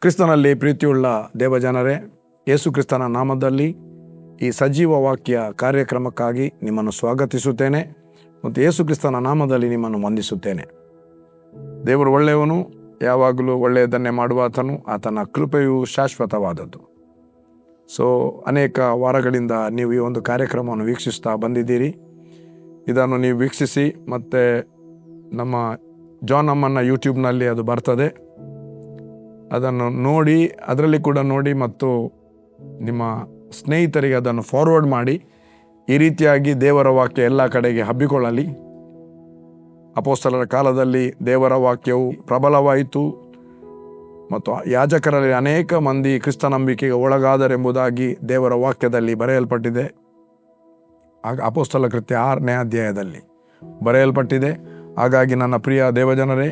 ಕ್ರಿಸ್ತನಲ್ಲಿ ಪ್ರೀತಿಯುಳ್ಳ ದೇವಜನರೇ ಯೇಸು ಕ್ರಿಸ್ತನ ನಾಮದಲ್ಲಿ ಈ ಸಜೀವ ವಾಕ್ಯ ಕಾರ್ಯಕ್ರಮಕ್ಕಾಗಿ ನಿಮ್ಮನ್ನು ಸ್ವಾಗತಿಸುತ್ತೇನೆ ಮತ್ತು ಯೇಸು ಕ್ರಿಸ್ತನ ನಾಮದಲ್ಲಿ ನಿಮ್ಮನ್ನು ವಂದಿಸುತ್ತೇನೆ. ದೇವರು ಒಳ್ಳೆಯವನು, ಯಾವಾಗಲೂ ಒಳ್ಳೆಯದನ್ನೇ ಮಾಡುವ ಆತನು ಆತನ ಕೃಪೆಯು ಶಾಶ್ವತವಾದದ್ದು. ಸೊ ಅನೇಕ ವಾರಗಳಿಂದ ನೀವು ಈ ಒಂದು ಕಾರ್ಯಕ್ರಮವನ್ನು ವೀಕ್ಷಿಸ್ತಾ ಬಂದಿದ್ದೀರಿ. ಇದನ್ನು ನೀವು ವೀಕ್ಷಿಸಿ ಮತ್ತು ನಮ್ಮ ಜಾನ್ ಅಮ್ಮನ ಯೂಟ್ಯೂಬ್ನಲ್ಲಿ ಅದು ಬರ್ತದೆ. ಅದನ್ನು ನೋಡಿ, ಅದರಲ್ಲಿ ಕೂಡ ನೋಡಿ ಮತ್ತು ನಿಮ್ಮ ಸ್ನೇಹಿತರಿಗೆ ಅದನ್ನು ಫಾರ್ವರ್ಡ್ ಮಾಡಿ, ಈ ರೀತಿಯಾಗಿ ದೇವರ ವಾಕ್ಯ ಎಲ್ಲ ಕಡೆಗೆ ಹಬ್ಬಿಕೊಳ್ಳಲಿ. ಅಪೋಸ್ತಲರ ಕಾಲದಲ್ಲಿ ದೇವರ ವಾಕ್ಯವು ಪ್ರಬಲವಾಯಿತು ಮತ್ತು ಯಾಜಕರಲ್ಲಿ ಅನೇಕ ಮಂದಿ ಕ್ರಿಸ್ತ ನಂಬಿಕೆಗೆ ಒಳಗಾದರೆಂಬುದಾಗಿ ದೇವರ ವಾಕ್ಯದಲ್ಲಿ ಬರೆಯಲ್ಪಟ್ಟಿದೆ. ಆಗ ಅಪೋಸ್ತಲ ಕೃತ್ಯ ಆರನೇ ಅಧ್ಯಾಯದಲ್ಲಿ ಬರೆಯಲ್ಪಟ್ಟಿದೆ. ಹಾಗಾಗಿ ನನ್ನ ಪ್ರಿಯ ದೇವಜನರೇ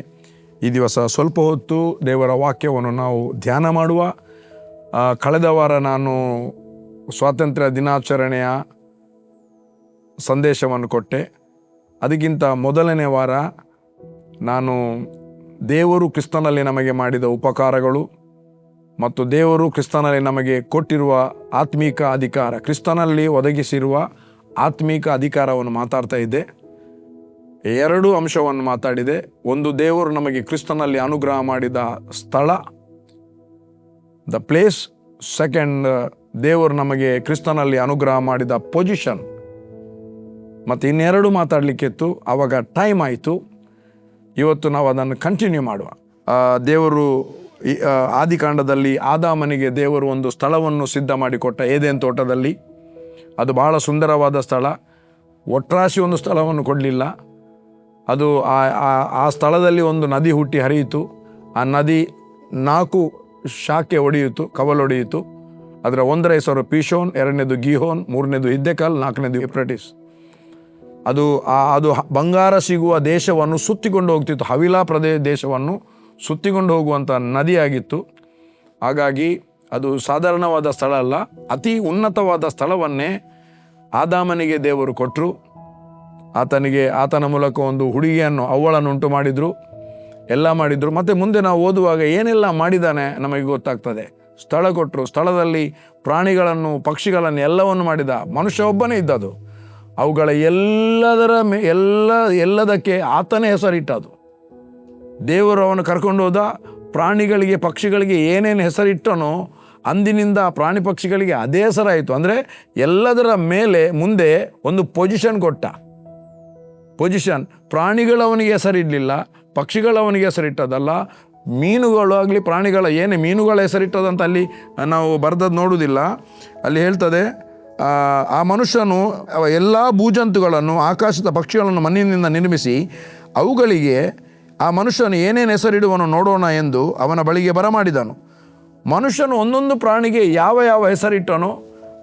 ಈ ದಿವಸ ಸ್ವಲ್ಪ ಹೊತ್ತು ದೇವರ ವಾಕ್ಯವನ್ನು ನಾವು ಧ್ಯಾನ ಮಾಡುವ. ಕಳೆದ ವಾರ ನಾನು ಸ್ವಾತಂತ್ರ್ಯ ದಿನಾಚರಣೆಯ ಸಂದೇಶವನ್ನು ಕೊಟ್ಟೆ. ಅದಕ್ಕಿಂತ ಮೊದಲನೇ ವಾರ ನಾನು ದೇವರು ಕ್ರಿಸ್ತನಲ್ಲಿ ನಮಗೆ ಮಾಡಿದ ಉಪಕಾರಗಳು ಮತ್ತು ದೇವರು ಕ್ರಿಸ್ತನಲ್ಲಿ ನಮಗೆ ಕೊಟ್ಟಿರುವ ಆತ್ಮೀಕ ಅಧಿಕಾರ, ಕ್ರಿಸ್ತನಲ್ಲಿ ಒದಗಿಸಿರುವ ಆತ್ಮೀಕ ಅಧಿಕಾರವನ್ನು ಮಾತಾಡ್ತಾ ಇದ್ದೆ. ಎರಡು ಅಂಶವನ್ನು ಮಾತಾಡಿದೆ. ಒಂದು, ದೇವರು ನಮಗೆ ಕ್ರಿಸ್ತನಲ್ಲಿ ಅನುಗ್ರಹ ಮಾಡಿದ ಸ್ಥಳ. The place. ಸೆಕೆಂಡ್, ದೇವರು ನಮಗೆ ಕ್ರಿಸ್ತನಲ್ಲಿ ಅನುಗ್ರಹ ಮಾಡಿದ ಪೊಸಿಷನ್. ಮತ್ತು ಇನ್ನೆರಡು ಮಾತಾಡಲಿಕ್ಕಿತ್ತು ಆವಾಗ ಟೈಮ್ ಆಯಿತು. ಇವತ್ತು ನಾವು ಅದನ್ನು ಕಂಟಿನ್ಯೂ ಮಾಡುವ. ದೇವರು ಆದಿಕಾಂಡದಲ್ಲಿ ಆದಾಮನಿಗೆ ದೇವರು ಒಂದು ಸ್ಥಳವನ್ನು ಸಿದ್ಧ ಮಾಡಿಕೊಟ್ಟ ಏದೇನ್ ತೋಟದಲ್ಲಿ. ಅದು ಬಹಳ ಸುಂದರವಾದ ಸ್ಥಳ. ಒಟ್ರಾಶಿ ಒಂದು ಸ್ಥಳವನ್ನು ಕೊಡಲಿಲ್ಲ. ಅದು ಆ, ಆ- ಸ್ಥಳದಲ್ಲಿ ಒಂದು ನದಿ ಹುಟ್ಟಿ ಹರಿಯಿತು. ಆ ನದಿ ನಾಲ್ಕು ಶಾಖೆ ಒಡೆಯಿತು ಕವಲೊಡೆಯಿತು ಅದರ ಒಂದರ ಹೆಸರು ಪಿಶೋನ್, ಎರಡನೇದು ಗೀಹೋನ್, ಮೂರನೇದು ಹಿದ್ದೆಕಾಲ್, ನಾಲ್ಕನೇದು ಎಪ್ರಟಿಸ್ ಅದು ಆ, ಅದು ಬಂಗಾರ ಸಿಗುವ ದೇಶವನ್ನು ಸುತ್ತಿಕೊಂಡು ಹೋಗ್ತಿತ್ತು. ಹವಿಲಾ ಪ್ರದೇಶ ದೇಶವನ್ನು ಸುತ್ತಿಕೊಂಡು ಹೋಗುವಂಥ ನದಿಯಾಗಿತ್ತು. ಹಾಗಾಗಿ ಅದು ಸಾಧಾರಣವಾದ ಸ್ಥಳ ಅಲ್ಲ, ಅತಿ ಉನ್ನತವಾದ ಸ್ಥಳವನ್ನೇ ಆದಾಮನಿಗೆ ದೇವರು ಕೊಟ್ಟರು ಆತನಿಗೆ, ಆತನ ಮೂಲಕ ಒಂದು ಹುಡುಗಿಯನ್ನು ಅವಳನ್ನು ಉಂಟು ಮಾಡಿದರು, ಎಲ್ಲ ಮಾಡಿದರು. ಮತ್ತು ಮುಂದೆ ನಾವು ಓದುವಾಗ ಏನೆಲ್ಲ ಮಾಡಿದ್ದಾನೆ ನಮಗೆ ಗೊತ್ತಾಗ್ತದೆ. ಸ್ಥಳ ಕೊಟ್ಟರು ಸ್ಥಳದಲ್ಲಿ ಪ್ರಾಣಿಗಳನ್ನು, ಪಕ್ಷಿಗಳನ್ನು ಎಲ್ಲವನ್ನು ಮಾಡಿದ. ಮನುಷ್ಯ ಒಬ್ಬನೇ ಇದ್ದದು ಅವುಗಳ ಎಲ್ಲದರ ಮೇ, ಎಲ್ಲ, ಎಲ್ಲದಕ್ಕೆ ಆತನೇ ಹೆಸರಿಟ್ಟದು ದೇವರು ಅವನು ಕರ್ಕೊಂಡು ಹೋದ ಪ್ರಾಣಿಗಳಿಗೆ, ಪಕ್ಷಿಗಳಿಗೆ ಏನೇನು ಹೆಸರಿಟ್ಟನೋ ಅಂದಿನಿಂದ ಪ್ರಾಣಿ ಪಕ್ಷಿಗಳಿಗೆ ಅದೇ ಹೆಸರಾಯಿತು. ಅಂದರೆ ಎಲ್ಲದರ ಮೇಲೆ ಮುಂದೆ ಒಂದು ಪೊಸಿಷನ್ ಕೊಟ್ಟ. ಪೊಸಿಷನ್ ಪ್ರಾಣಿಗಳು ಅವನಿಗೆ ಹೆಸರಿಡಲಿಲ್ಲ ಪಕ್ಷಿಗಳು ಅವನಿಗೆ ಹೆಸರಿಟ್ಟದಲ್ಲ ಮೀನುಗಳು ಆಗಲಿ ಪ್ರಾಣಿಗಳ ಏನೇ ಮೀನುಗಳ ಹೆಸರಿಟ್ಟದಂತ ಅಲ್ಲಿ ನಾವು ಬರ್ದದ್ದು ನೋಡುವುದಿಲ್ಲ. ಅಲ್ಲಿ ಹೇಳ್ತದೆ ಆ, ಆ ಮನುಷ್ಯನು ಎಲ್ಲ ಭೂಜಂತುಗಳನ್ನು ಆಕಾಶದ ಪಕ್ಷಿಗಳನ್ನು ಮಣ್ಣಿನಿಂದ ನಿರ್ಮಿಸಿ ಅವುಗಳಿಗೆ ಆ ಮನುಷ್ಯನು ಏನೇನು ಹೆಸರಿಡುವನು ನೋಡೋಣ ಎಂದು ಅವನ ಬಳಿಗೆ ಬರಮಾಡಿದನು. ಮನುಷ್ಯನು ಒಂದೊಂದು ಪ್ರಾಣಿಗೆ ಯಾವ ಯಾವ ಹೆಸರಿಟ್ಟನೋ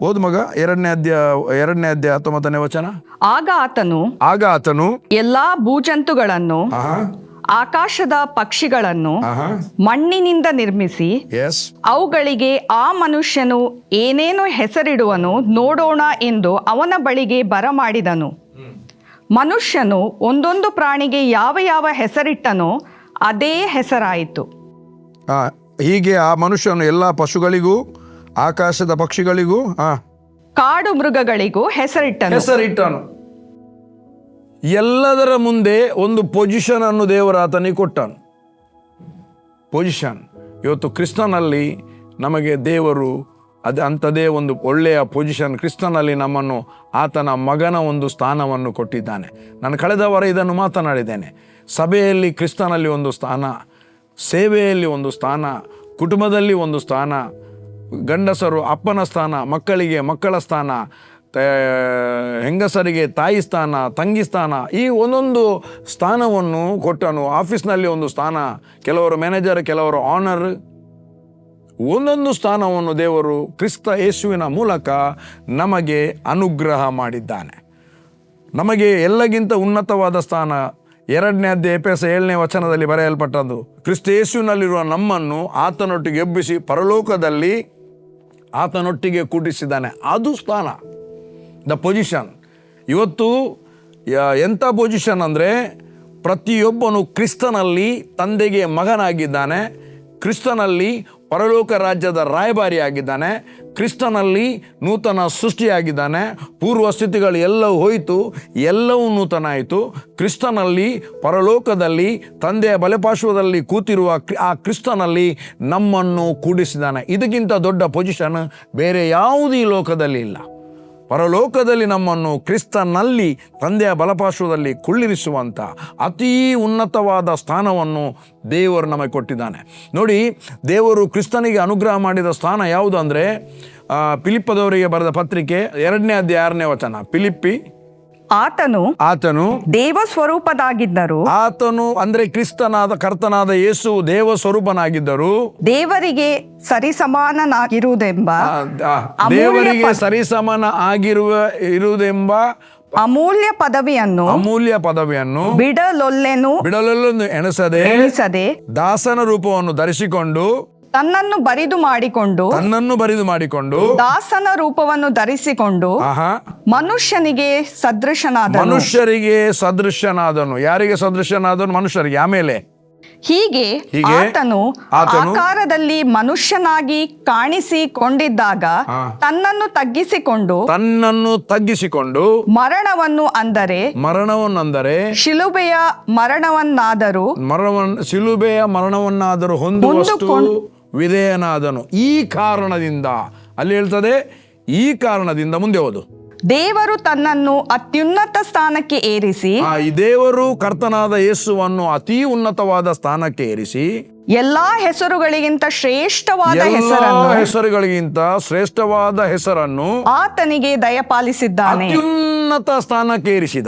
ಓದು ಮಗ ಎರಡನೇ ಅಧ್ಯಾಯ ಎರಡನೇ ಅಧ್ಯಾಯ ಹತ್ತೊಂಬತ್ತನೇ ವಚನ? ಆಗ ಆತನು ಆಗ ಆತನು ಎಲ್ಲಾ ಭೂಜಂತುಗಳನ್ನು ಆಹಾ. ಆಕಾಶದ ಪಕ್ಷಿಗಳನ್ನು ಆಹಾ. ಮಣ್ಣಿನಿಂದ ನಿರ್ಮಿಸಿ ಎಸ್ ಅವುಗಳಿಗೆ ಆ ಮನುಷ್ಯನು ಏನೇನು ಹೆಸರಿಡುವನು ನೋಡೋಣ ಎಂದು ಅವನ ಬಳಿಗೆ ಬರಮಾಡಿದನು. ಮನುಷ್ಯನು ಒಂದೊಂದು ಪ್ರಾಣಿಗೆ ಯಾವ ಯಾವ ಹೆಸರಿಟ್ಟನೋ ಅದೇ ಹೆಸರಾಯಿತು. ಆ, ಹೀಗೆ ಆ ಮನುಷ್ಯನು ಎಲ್ಲ ಪಶುಗಳಿಗೂ ಆಕಾಶದ ಪಕ್ಷಿಗಳಿಗೂ ಆ ಕಾಡು ಮೃಗಗಳಿಗೂ ಹೆಸರಿಟ್ಟನು. ಹೆಸರಿಟ್ಟನು. ಎಲ್ಲದರ ಮುಂದೆ ಒಂದು ಪೊಸಿಷನ್ ಅನ್ನು ದೇವರ ಆತನಿಗೆ ಕೊಟ್ಟನು. ಪೊಸಿಷನ್ ಇವತ್ತು ಕ್ರಿಸ್ತನಲ್ಲಿ ನಮಗೆ ದೇವರು ಅದು ಅಂಥದೇ ಒಂದು ಒಳ್ಳೆಯ ಪೊಸಿಷನ್ ಕ್ರಿಸ್ತನಲ್ಲಿ ನಮ್ಮನ್ನು ಆತನ ಮಗನ ಒಂದು ಸ್ಥಾನವನ್ನು ಕೊಟ್ಟಿದ್ದಾನೆ. ನಾನು ಕಳೆದ ವಾರ ಇದನ್ನು ಮಾತನಾಡಿದ್ದೇನೆ. ಸಭೆಯಲ್ಲಿ ಕ್ರಿಸ್ತನಲ್ಲಿ ಒಂದು ಸ್ಥಾನ ಸೇವೆಯಲ್ಲಿ ಒಂದು ಸ್ಥಾನ ಕುಟುಂಬದಲ್ಲಿ ಒಂದು ಸ್ಥಾನ ಗಂಡಸರು ಅಪ್ಪನ ಸ್ಥಾನ, ಮಕ್ಕಳಿಗೆ ಮಕ್ಕಳ ಸ್ಥಾನ ಹೆಂಗಸರಿಗೆ ತಾಯಿ ಸ್ಥಾನ, ತಂಗಿ ಸ್ಥಾನ ಈ ಒಂದೊಂದು ಸ್ಥಾನವನ್ನು ಕೊಟ್ಟನು. ಆಫೀಸ್ನಲ್ಲಿ ಒಂದು ಸ್ಥಾನ, ಕೆಲವರು ಮ್ಯಾನೇಜರ್, ಕೆಲವರು ಆನರ್. ಒಂದೊಂದು ಸ್ಥಾನವನ್ನು ದೇವರು ಕ್ರಿಸ್ತ ಯೇಸುವಿನ ಮೂಲಕ ನಮಗೆ ಅನುಗ್ರಹ ಮಾಡಿದ್ದಾನೆ. ನಮಗೆ ಎಲ್ಲಗಿಂತ ಉನ್ನತವಾದ ಸ್ಥಾನ, ಎರಡನೇ ಅಧ್ಯಾಯ ಏಳನೇ ವಚನದಲ್ಲಿ ಬರೆಯಲ್ಪಟ್ಟದ್ದು, ಕ್ರಿಸ್ತ ಯೇಸುವಿನಲ್ಲಿರುವ ನಮ್ಮನ್ನು ಆತನೊಟ್ಟಿಗೆ ಎಬ್ಬಿಸಿ ಪರಲೋಕದಲ್ಲಿ ಆತನೊಟ್ಟಿಗೆ ಕೂಡಿಸಿದ್ದಾನೆ. ಅದು ಸ್ಥಾನ. ದ ಪೊಸಿಷನ್ ಇವತ್ತು ಎಂಥ ಪೊಸಿಷನ್ ಅಂದರೆ, ಪ್ರತಿಯೊಬ್ಬನು ಕ್ರಿಸ್ತನಲ್ಲಿ ತಂದೆಗೆ ಮಗನಾಗಿದ್ದಾನೆ. ಕ್ರಿಸ್ತನಲ್ಲಿ ಪರಲೋಕ ರಾಜ್ಯದ ರಾಯಭಾರಿಯಾಗಿದ್ದಾನೆ. ಕ್ರಿಸ್ತನಲ್ಲಿ ನೂತನ ಸೃಷ್ಟಿಯಾಗಿದ್ದಾನೆ. ಪೂರ್ವ ಸ್ಥಿತಿಗಳು ಎಲ್ಲವೂ ಹೋಯಿತು, ಎಲ್ಲವೂ ನೂತನ ಆಯಿತು ಕ್ರಿಸ್ತನಲ್ಲಿ, ಪರಲೋಕದಲ್ಲಿ, ತಂದೆಯ ಬಲೆಪಾರ್ಶ್ವದಲ್ಲಿ ಕೂತಿರುವ ಆ ಕ್ರಿಸ್ತನಲ್ಲಿ ನಮ್ಮನ್ನು ಕೂಡಿಸಿದ್ದಾನೆ. ಇದಕ್ಕಿಂತ ದೊಡ್ಡ ಪೊಸಿಷನ್ ಬೇರೆ ಯಾವುದೇ ಲೋಕದಲ್ಲಿ ಇಲ್ಲ. ಪರಲೋಕದಲ್ಲಿ ನಮ್ಮನ್ನು ಕ್ರಿಸ್ತನಲ್ಲಿ, ತಂದೆಯ ಬಲಪಾರ್ಶ್ವದಲ್ಲಿ ಕುಳ್ಳಿರಿಸುವಂಥ ಅತೀ ಉನ್ನತವಾದ ಸ್ಥಾನವನ್ನು ದೇವರು ನಮಗೆ ಕೊಟ್ಟಿದ್ದಾನೆ. ನೋಡಿ, ದೇವರು ಕ್ರಿಸ್ತನಿಗೆ ಅನುಗ್ರಹ ಮಾಡಿದ ಸ್ಥಾನ ಯಾವುದು ಅಂದರೆ ಪಿಲಿಪ್ಪದವರಿಗೆ ಬರೆದ ಪತ್ರಿಕೆ ಎರಡನೇ ಅಧ್ಯಾಯ ಆರನೇ ವಚನ. ಪಿಲಿಪ್ಪಿ ಆತನು ಆತನು ದೇವ ಸ್ವರೂಪದಾಗಿದ್ದರು ಆತನು ಅಂದ್ರೆ ಕ್ರಿಸ್ತನಾದ ಕರ್ತನಾದ ಯೇಸು ದೇವ ಸ್ವರೂಪನಾಗಿದ್ದರು ದೇವರಿಗೆ ಸರಿಸಮಾನನಾಗಿರುವುದೆಂಬ ದೇವರಿಗೆ ಸರಿಸಮಾನ ಸರಿಸಮನ ಆಗಿರುವ ಇರುವುದೆಂಬ ಅಮೂಲ್ಯ ಪದವಿಯನ್ನು ಅಮೂಲ್ಯ ಪದವಿಯನ್ನು ಬಿಡಲೊಲ್ಲೆನು ಬಿಡಲೊಲ್ಲೆನು ಎಣಿಸದೆ ಎಣಿಸದೆ ದಾಸನ ರೂಪವನ್ನು ಧರಿಸಿಕೊಂಡು ತನ್ನನ್ನು ಬರಿದು ಮಾಡಿಕೊಂಡು ತನ್ನನ್ನು ಬರಿದು ಮಾಡಿಕೊಂಡು ದಾಸನ ರೂಪವನ್ನು ಧರಿಸಿಕೊಂಡು ಆಹಾ. ಮನುಷ್ಯನಿಗೆ ಸದೃಶನಾದ ಮನುಷ್ಯರಿಗೆ ಸದೃಶನಾದನು. ಯಾರಿಗೆ ಸದೃಶನಾದನು? ಮನುಷ್ಯರಿಗೆ ಆಮೇಲೆ ಹೀಗೆ ಹೀಗೆ ಆತನು ಆತನು ಆಕಾರದಲ್ಲಿ ಮನುಷ್ಯನಾಗಿ ಕಾಣಿಸಿಕೊಂಡಿದ್ದಾಗ ತನ್ನನ್ನು ತಗ್ಗಿಸಿಕೊಂಡು ತನ್ನನ್ನು ತಗ್ಗಿಸಿಕೊಂಡು ಮರಣವನ್ನು ಅಂದರೆ ಮರಣವನ್ನೆಂದರೆ ಶಿಲುಬೆಯ ಮರಣವನ್ನಾದರೂ ಮರಣವನ್ನು ಶಿಲುಬೆಯ ಮರಣವನ್ನಾದರೂ ಹೊಂದುವಷ್ಟು ಹೊಂದಿಕೊಂಡು- ವಿಧೇಯನಾದನು. ಈ ಕಾರಣದಿಂದ ಅಲ್ಲಿ ಹೇಳ್ತದೆ ಈ ಕಾರಣದಿಂದ ಮುಂದೆ ಹೋದು. ದೇವರು ತನ್ನನ್ನು ಅತ್ಯುನ್ನತ ಸ್ಥಾನಕ್ಕೆ ಏರಿಸಿ ಆ ಈ ದೇವರು ಕರ್ತನಾದ ಯೇಸುವನ್ನು ಅತಿ ಉನ್ನತವಾದ ಸ್ಥಾನಕ್ಕೆ ಏರಿಸಿ ಎಲ್ಲಾ ಹೆಸರುಗಳಿಗಿಂತ ಶ್ರೇಷ್ಠವಾದ ಹೆಸರನ್ನು ಹೆಸರುಗಳಿಗಿಂತ ಶ್ರೇಷ್ಠವಾದ ಹೆಸರನ್ನು ಆತನಿಗೆ ದಯಪಾಲಿಸಿದ್ದಾನೆ. ಅತ್ಯುನ್ನತ ಸ್ಥಾನಕ್ಕೆ ಏರಿಸಿದ.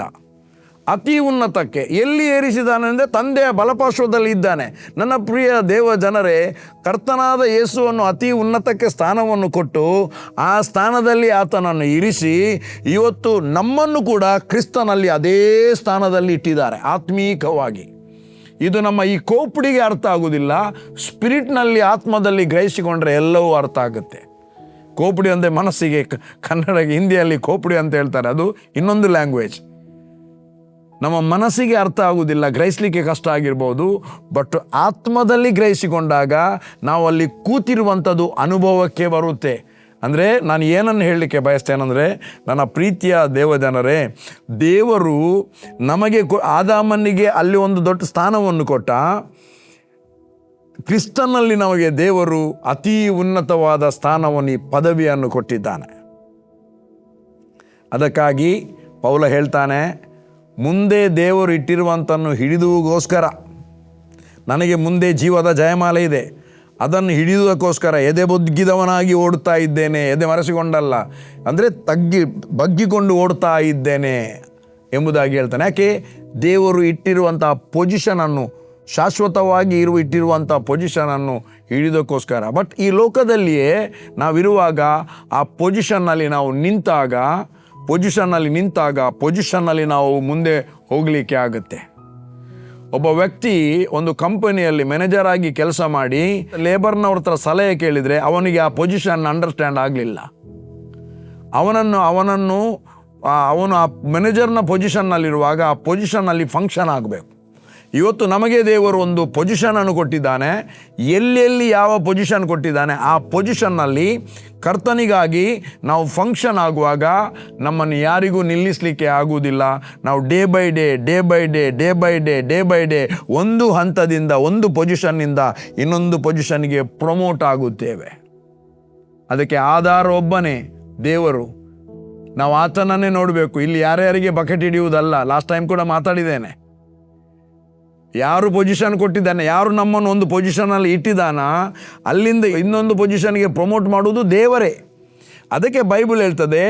ಅತಿ ಉನ್ನತಕ್ಕೆ ಎಲ್ಲಿ ಏರಿಸಿದಾನೆ ಅಂದರೆ ತಂದೆಯ ಬಲಪಾರ್ಶ್ವದಲ್ಲಿ ಇದ್ದಾನೆ. ನನ್ನ ಪ್ರಿಯ ದೇವ ಜನರೇ, ಕರ್ತನಾದ ಯೇಸುವನ್ನು ಅತಿ ಉನ್ನತಕ್ಕೆ ಸ್ಥಾನವನ್ನು ಕೊಟ್ಟು ಆ ಸ್ಥಾನದಲ್ಲಿ ಆತನನ್ನು ಇರಿಸಿ, ಇವತ್ತು ನಮ್ಮನ್ನು ಕೂಡ ಕ್ರಿಸ್ತನಲ್ಲಿ ಅದೇ ಸ್ಥಾನದಲ್ಲಿ ಇಟ್ಟಿದ್ದಾರೆ ಆತ್ಮೀಕವಾಗಿ. ಇದು ನಮ್ಮ ಈ ಕೋಪಡಿಗೆ ಅರ್ಥ ಆಗುವುದಿಲ್ಲ. ಸ್ಪಿರಿಟ್ನಲ್ಲಿ ಆತ್ಮದಲ್ಲಿ ಗ್ರಹಿಸಿಕೊಂಡ್ರೆ ಎಲ್ಲವೂ ಅರ್ಥ ಆಗುತ್ತೆ. ಕೋಪಡಿ ಅಂದರೆ ಮನಸ್ಸಿಗೆ ಕ- ಕನ್ನಡಕ್ಕೆ, ಹಿಂದಿಯಲ್ಲಿ ಕೋಪಡಿ ಅಂತ ಹೇಳ್ತಾರೆ. ಅದು ಇನ್ನೊಂದು ಲ್ಯಾಂಗ್ವೇಜ್. ನಮ್ಮ ಮನಸ್ಸಿಗೆ ಅರ್ಥ ಆಗುವುದಿಲ್ಲ, ಗ್ರಹಿಸಲಿಕ್ಕೆ ಕಷ್ಟ ಆಗಿರ್ಬೋದು. ಬಟ್ ಆತ್ಮದಲ್ಲಿ ಗ್ರಹಿಸಿಕೊಂಡಾಗ ನಾವು ಅಲ್ಲಿ ಕೂತಿರುವಂಥದ್ದು ಅನುಭವಕ್ಕೆ ಬರುತ್ತೆ. ಅಂದರೆ ನಾನು ಏನನ್ನು ಹೇಳಲಿಕ್ಕೆ ಬಯಸ್ತೇನೆಂದರೆ ನನ್ನ ಪ್ರೀತಿಯ ದೇವಜನರೇ, ದೇವರು ನಮಗೆ ಆದಾಮನಿಗೆ ಅಲ್ಲಿ ಒಂದು ದೊಡ್ಡ ಸ್ಥಾನವನ್ನು ಕೊಟ್ಟ, ಕ್ರಿಸ್ತನಲ್ಲಿ ನಮಗೆ ದೇವರು ಅತಿ ಉನ್ನತವಾದ ಸ್ಥಾನವನ್ನು, ಈ ಪದವಿಯನ್ನು ಕೊಟ್ಟಿದ್ದಾನೆ. ಅದಕ್ಕಾಗಿ ಪೌಲ ಹೇಳ್ತಾನೆ ಮುಂದೆ ದೇವರು ಇಟ್ಟಿರುವಂಥನ್ನು ಹಿಡಿದುಗೋಸ್ಕರ ನನಗೆ ಮುಂದೆ ಜೀವದ ಜಯಮಾಲೆ ಇದೆ. ಅದನ್ನು ಹಿಡಿಯುವುದಕ್ಕೋಸ್ಕರ ಎದೆ ಬುದ್ಗಿದವನಾಗಿ ಓಡ್ತಾ ಇದ್ದೇನೆ. ಎದೆ ಮರೆಸಿಕೊಂಡಲ್ಲ. ಅಂದರೆ ತಗ್ಗಿ, ಬಗ್ಗಿಕೊಂಡು ಓಡ್ತಾ ಇದ್ದೇನೆ ಎಂಬುದಾಗಿ ಹೇಳ್ತಾನೆ. ಯಾಕೆ? ದೇವರು ಇಟ್ಟಿರುವಂಥ ಪೊಸಿಷನನ್ನು ಶಾಶ್ವತವಾಗಿ ಇರುವ ಇಟ್ಟಿರುವಂಥ ಪೊಸಿಷನನ್ನು ಹಿಡಿಯೋದಕ್ಕೋಸ್ಕರ ಬಟ್ ಈ ಲೋಕದಲ್ಲಿಯೇ ನಾವಿರುವಾಗ ಆ ಪೊಸಿಷನ್ನಲ್ಲಿ ನಾವು ನಿಂತಾಗ ಪೊಸಿಷನ್ನಲ್ಲಿ ನಿಂತಾಗ ಪೊಸಿಷನ್ನಲ್ಲಿ ನಾವು ಮುಂದೆ ಹೋಗಲಿಕ್ಕೆ ಆಗುತ್ತೆ. ಒಬ್ಬ ವ್ಯಕ್ತಿ ಒಂದು ಕಂಪನಿಯಲ್ಲಿ ಮ್ಯಾನೇಜರ್ ಆಗಿ ಕೆಲಸ ಮಾಡಿ ಲೇಬರ್ನವ್ರ ಹತ್ರ ಸಲಹೆ ಕೇಳಿದರೆ ಅವನಿಗೆ ಆ ಪೊಸಿಷನ್ ಅಂಡರ್ಸ್ಟ್ಯಾಂಡ್ ಆಗಲಿಲ್ಲ. ಅವನನ್ನು ಅವನನ್ನು ಅವನು ಆ ಮ್ಯಾನೇಜರ್ನ ಪೊಸಿಷನ್ನಲ್ಲಿರುವಾಗ ಆ ಪೊಸಿಷನ್ನಲ್ಲಿ ಫಂಕ್ಷನ್ ಆಗಬೇಕು. ಇವತ್ತು ನಮಗೆ ದೇವರು ಒಂದು ಪೊಸಿಷನನ್ನು ಕೊಟ್ಟಿದ್ದಾನೆ. ಎಲ್ಲೆಲ್ಲಿ ಯಾವ ಪೊಸಿಷನ್ ಕೊಟ್ಟಿದ್ದಾನೆ, ಆ ಪೊಸಿಷನ್ನಲ್ಲಿ ಕರ್ತನಿಗಾಗಿ ನಾವು ಫಂಕ್ಷನ್ ಆಗುವಾಗ ನಮ್ಮನ್ನು ಯಾರಿಗೂ ನಿಲ್ಲಿಸಲಿಕ್ಕೆ ಆಗುವುದಿಲ್ಲ. ನಾವು day by day day by day day by day day by day ಒಂದು ಹಂತದಿಂದ, ಒಂದು ಪೊಸಿಷನ್ನಿಂದ ಇನ್ನೊಂದು ಪೊಸಿಷನ್ಗೆ ಪ್ರಮೋಟ್ ಆಗುತ್ತೇವೆ. ಅದಕ್ಕೆ ಆಧಾರ ಒಬ್ಬನೇ ದೇವರು. ನಾವು ಆತನನ್ನೇ ನೋಡಬೇಕು. ಇಲ್ಲಿ ಯಾರ್ಯಾರಿಗೆ ಬಕೆಟ್ ಹಿಡಿಯುವುದಲ್ಲ ಲಾಸ್ಟ್ ಟೈಮ್ ಕೂಡ ಮಾತಾಡಿದ್ದೇನೆ. ಯಾರು ಪೊಸಿಷನ್ ಕೊಟ್ಟಿದ್ದಾನೆ, ಯಾರು ನಮ್ಮನ್ನು ಒಂದು ಪೊಸಿಷನಲ್ಲಿ ಇಟ್ಟಿದ್ದಾನ, ಅಲ್ಲಿಂದ ಇನ್ನೊಂದು ಪೊಸಿಷನ್ಗೆ ಪ್ರಮೋಟ್ ಮಾಡುವುದು ದೇವರೇ. ಅದಕ್ಕೆ ಬೈಬಲ್ ಹೇಳ್ತದೆ,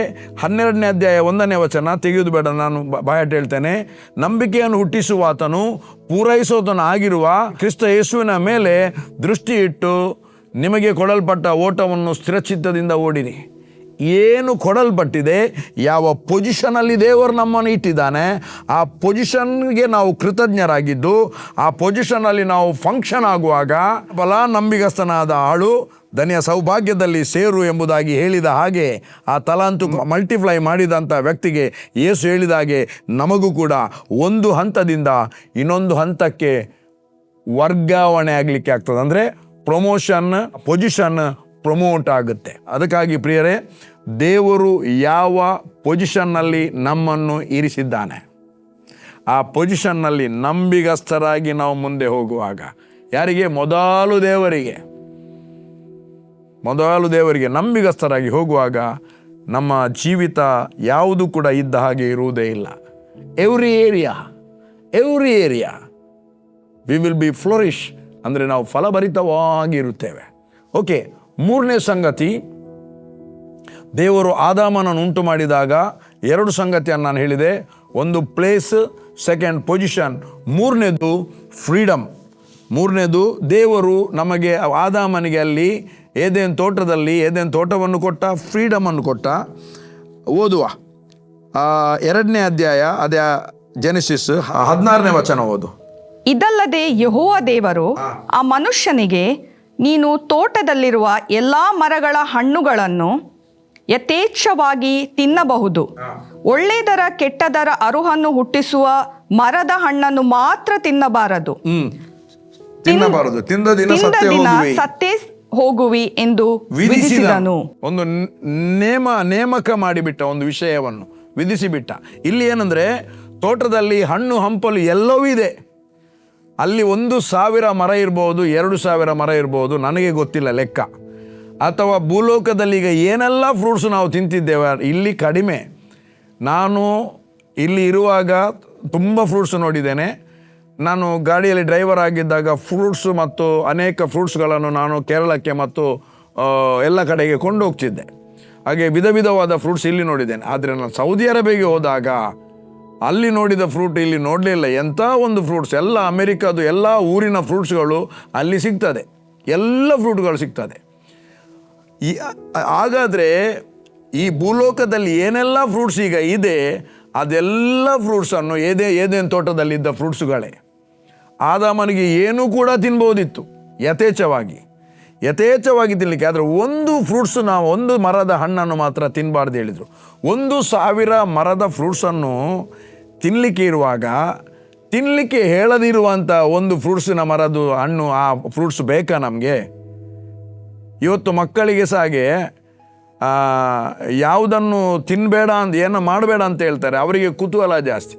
ಹನ್ನೆರಡನೇ ಅಧ್ಯಾಯ ಒಂದನೇ ವಚನ ತೆಗೆಯುವುದು ಬೇಡ, ನಾನು ಬಾಯಾಟ ಹೇಳ್ತೇನೆ. ನಂಬಿಕೆಯನ್ನು ಹುಟ್ಟಿಸುವ ಆತನು ಪೂರೈಸೋತನು ಆಗಿರುವ ಕ್ರಿಸ್ತ ಯೇಸುವಿನ ಮೇಲೆ ದೃಷ್ಟಿ ಇಟ್ಟು ನಿಮಗೆ ಕೊಡಲ್ಪಟ್ಟ ಓಟವನ್ನು ಸ್ಥಿರಚಿತ್ತದಿಂದ ಓಡಿರಿ. ಏನು ಕೊಡಲ್ಪಟ್ಟಿದೆ, ಯಾವ ಪೊಸಿಷನಲ್ಲಿ ದೇವರು ನಮ್ಮನ್ನು ಇಟ್ಟಿದ್ದಾನೆ, ಆ ಪೊಸಿಷನ್ಗೆ ನಾವು ಕೃತಜ್ಞರಾಗಿದ್ದು, ಆ ಪೊಸಿಷನಲ್ಲಿ ನಾವು ಫಂಕ್ಷನ್ ಆಗುವಾಗ ಬಲ ನಂಬಿಗಸ್ತನಾದ ಆಳು ಧನ್ಯ ಸೌಭಾಗ್ಯದಲ್ಲಿ ಸೇರು ಎಂಬುದಾಗಿ ಹೇಳಿದ ಹಾಗೆ, ಆ ತಲಾಂತು ಮಲ್ಟಿಪ್ಲೈ ಮಾಡಿದಂಥ ವ್ಯಕ್ತಿಗೆ ಏಸು ಹೇಳಿದ ಹಾಗೆ ನಮಗೂ ಕೂಡ ಒಂದು ಹಂತದಿಂದ ಇನ್ನೊಂದು ಹಂತಕ್ಕೆ ವರ್ಗಾವಣೆ ಆಗಲಿಕ್ಕೆ ಆಗ್ತದೆ. ಅಂದರೆ ಪ್ರಮೋಷನ್ ಪೊಸಿಷನ್ ಪ್ರಮೋಟ್ ಆಗುತ್ತೆ. ಅದಕ್ಕಾಗಿ ಪ್ರಿಯರೇ, ದೇವರು ಯಾವ ಪೊಸಿಷನ್ನಲ್ಲಿ ನಮ್ಮನ್ನು ಇರಿಸಿದ್ದಾನೆ, ಆ ಪೊಸಿಷನ್ನಲ್ಲಿ ನಂಬಿಗಸ್ತರಾಗಿ ನಾವು ಮುಂದೆ ಹೋಗುವಾಗ, ಯಾರಿಗೆ? ಮೊದಲು ದೇವರಿಗೆ. ಮೊದಲು ದೇವರಿಗೆ ನಂಬಿಗಸ್ತರಾಗಿ ಹೋಗುವಾಗ ನಮ್ಮ ಜೀವಿತ ಯಾವುದು ಕೂಡ ಇದ್ದ ಹಾಗೆ ಇರುವುದೇ ಇಲ್ಲ. Every area every area we will be flourish ಅಂದರೆ ನಾವು ಫಲಭರಿತವಾಗಿರುತ್ತೇವೆ. ಓಕೆ ಮೂರನೇ ಸಂಗತಿ ದೇವರು ಆದಾಮನನ್ನು ಉಂಟು ಮಾಡಿದಾಗ ಎರಡು ಸಂಗತಿಯನ್ನು ನಾನು ಹೇಳಿದೆ. ಒಂದು ಪ್ಲೇಸ್ ಸೆಕೆಂಡ್ ಪೊಸಿಷನ್ ಮೂರನೇದು ಫ್ರೀಡಮ್ ಮೂರನೇದು ದೇವರು ನಮಗೆ ಆದಾಮನಿಗೆ ಅಲ್ಲಿ ಏದೇನು ತೋಟದಲ್ಲಿ ಏದೇನು ತೋಟವನ್ನು ಕೊಟ್ಟ ಫ್ರೀಡಮನ್ನು ಕೊಟ್ಟ. ಓದುವ. ಎರಡನೇ ಅಧ್ಯಾಯ ಅದೇ ಜೆನೆಸಿಸ್ ಹದಿನಾರನೇ ವಚನ ಓದು. ಇದಲ್ಲದೆ ಯಹೋವ ದೇವರು ಆ ಮನುಷ್ಯನಿಗೆ ನೀನು ತೋಟದಲ್ಲಿರುವ ಎಲ್ಲ ಮರಗಳ ಹಣ್ಣುಗಳನ್ನು ಯಥೇಚ್ಛವಾಗಿ ತಿನ್ನಬಹುದು. ಒಳ್ಳೆಯದರ ಕೆಟ್ಟದರ ಅರುಹನ್ನು ಹುಟ್ಟಿಸುವ ಮರದ ಹಣ್ಣನ್ನು ಮಾತ್ರ ತಿನ್ನಬಾರದು. ಹ್ಮ್. ತಿನ್ನಬಾರದು. ತಿಂದ ದಿನ ಸತ್ತೇ ಹೋಗುವಿ. ಎಂದು ವಿಧಿಸಿದನು. ಒಂದು ನೇಮ ನೇಮಕ ಮಾಡಿಬಿಟ್ಟ ಒಂದು ವಿಷಯವನ್ನು ವಿಧಿಸಿಬಿಟ್ಟ. ಇಲ್ಲಿ ಏನಂದ್ರೆ ತೋಟದಲ್ಲಿ ಹಣ್ಣು ಹಂಪಲು ಎಲ್ಲವೂ ಇದೆ. ಅಲ್ಲಿ ಒಂದು ಸಾವಿರ ಮರ ಇರ್ಬೋದು, ಎರಡು ಸಾವಿರ ಮರ ಇರ್ಬೋದು, ನನಗೆ ಗೊತ್ತಿಲ್ಲ ಲೆಕ್ಕ. ಅಥವಾ ಭೂಲೋಕದಲ್ಲಿ ಈಗ ಏನೆಲ್ಲ ಫ್ರೂಟ್ಸ್ ನಾವು ತಿಂತಿದ್ದೇವೆ, ಇಲ್ಲಿ ಕಡಿಮೆ. ನಾನು ಇಲ್ಲಿ ಇರುವಾಗ ತುಂಬ ಫ್ರೂಟ್ಸ್ ನೋಡಿದ್ದೇನೆ. ನಾನು ಗಾಡಿಯಲ್ಲಿ ಡ್ರೈವರ್ ಆಗಿದ್ದಾಗ ಫ್ರೂಟ್ಸ್ ಮತ್ತು ಅನೇಕ ಫ್ರೂಟ್ಸ್ಗಳನ್ನು ನಾನು ಕೇರಳಕ್ಕೆ ಮತ್ತು ಎಲ್ಲ ಕಡೆಗೆ ಕೊಂಡೋಗ್ತಿದ್ದೆ. ಹಾಗೆ ವಿಧ ವಿಧವಾದ ಫ್ರೂಟ್ಸ್ ಇಲ್ಲಿ ನೋಡಿದ್ದೇನೆ. ಆದರೆ ನಾನು ಸೌದಿ ಅರೇಬಿಯಾಗೆ ಹೋದಾಗ ಅಲ್ಲಿ ನೋಡಿದ ಫ್ರೂಟ್ ಇಲ್ಲಿ ನೋಡಲಿಲ್ಲ ಎಂಥ ಒಂದು ಫ್ರೂಟ್ಸ್ ಎಲ್ಲ ಅಮೆರಿಕದು ಎಲ್ಲ ಊರಿನ ಫ್ರೂಟ್ಸ್ಗಳು ಅಲ್ಲಿ ಸಿಗ್ತದೆ. ಎಲ್ಲ ಫ್ರೂಟ್ಗಳು ಸಿಗ್ತದೆ. ಈ, ಹಾಗಾದರೆ ಈ ಭೂಲೋಕದಲ್ಲಿ ಏನೆಲ್ಲ ಫ್ರೂಟ್ಸ್ ಈಗ ಇದೆ, ಅದೆಲ್ಲ ಫ್ರೂಟ್ಸನ್ನು ಏದೇ, ಏದೇನು ತೋಟದಲ್ಲಿದ್ದ ಫ್ರೂಟ್ಸ್ಗಳೇ ಆದಾಮನಿಗೆ ಏನೂ ಕೂಡ ತಿನ್ಬೋದಿತ್ತು, ಯಥೇಚ್ಛವಾಗಿ. ಯಥೇಚ್ಛವಾಗಿ ತಿನ್ನಲಿಕ್ಕೆ ಆದರೆ ಒಂದು ಫ್ರೂಟ್ಸ್ ನಾವು ಒಂದು ಮರದ ಹಣ್ಣನ್ನು ಮಾತ್ರ ತಿನ್ನಬಾರ್ದು ಹೇಳಿದರು. ಒಂದು ಸಾವಿರ ಮರದ ಫ್ರೂಟ್ಸನ್ನು ತಿನ್ನಲಿಕ್ಕೆ ಇರುವಾಗ ತಿನ್ನಲಿಕ್ಕೆ ಹೇಳದಿರುವಂಥ ಒಂದು ಫ್ರೂಟ್ಸಿನ ಮರದು ಹಣ್ಣು, ಆ ಫ್ರೂಟ್ಸ್ ಬೇಕಾ ನಮಗೆ? ಇವತ್ತು ಮಕ್ಕಳಿಗೆ ಸಹ ಹಾಗೆ ಯಾವುದನ್ನು ತಿನ್ನಬೇಡ ಅಂತ ಏನೋ ಮಾಡಬೇಡ ಅಂತ ಹೇಳ್ತಾರೆ, ಅವರಿಗೆ ಕುತೂಹಲ ಜಾಸ್ತಿ.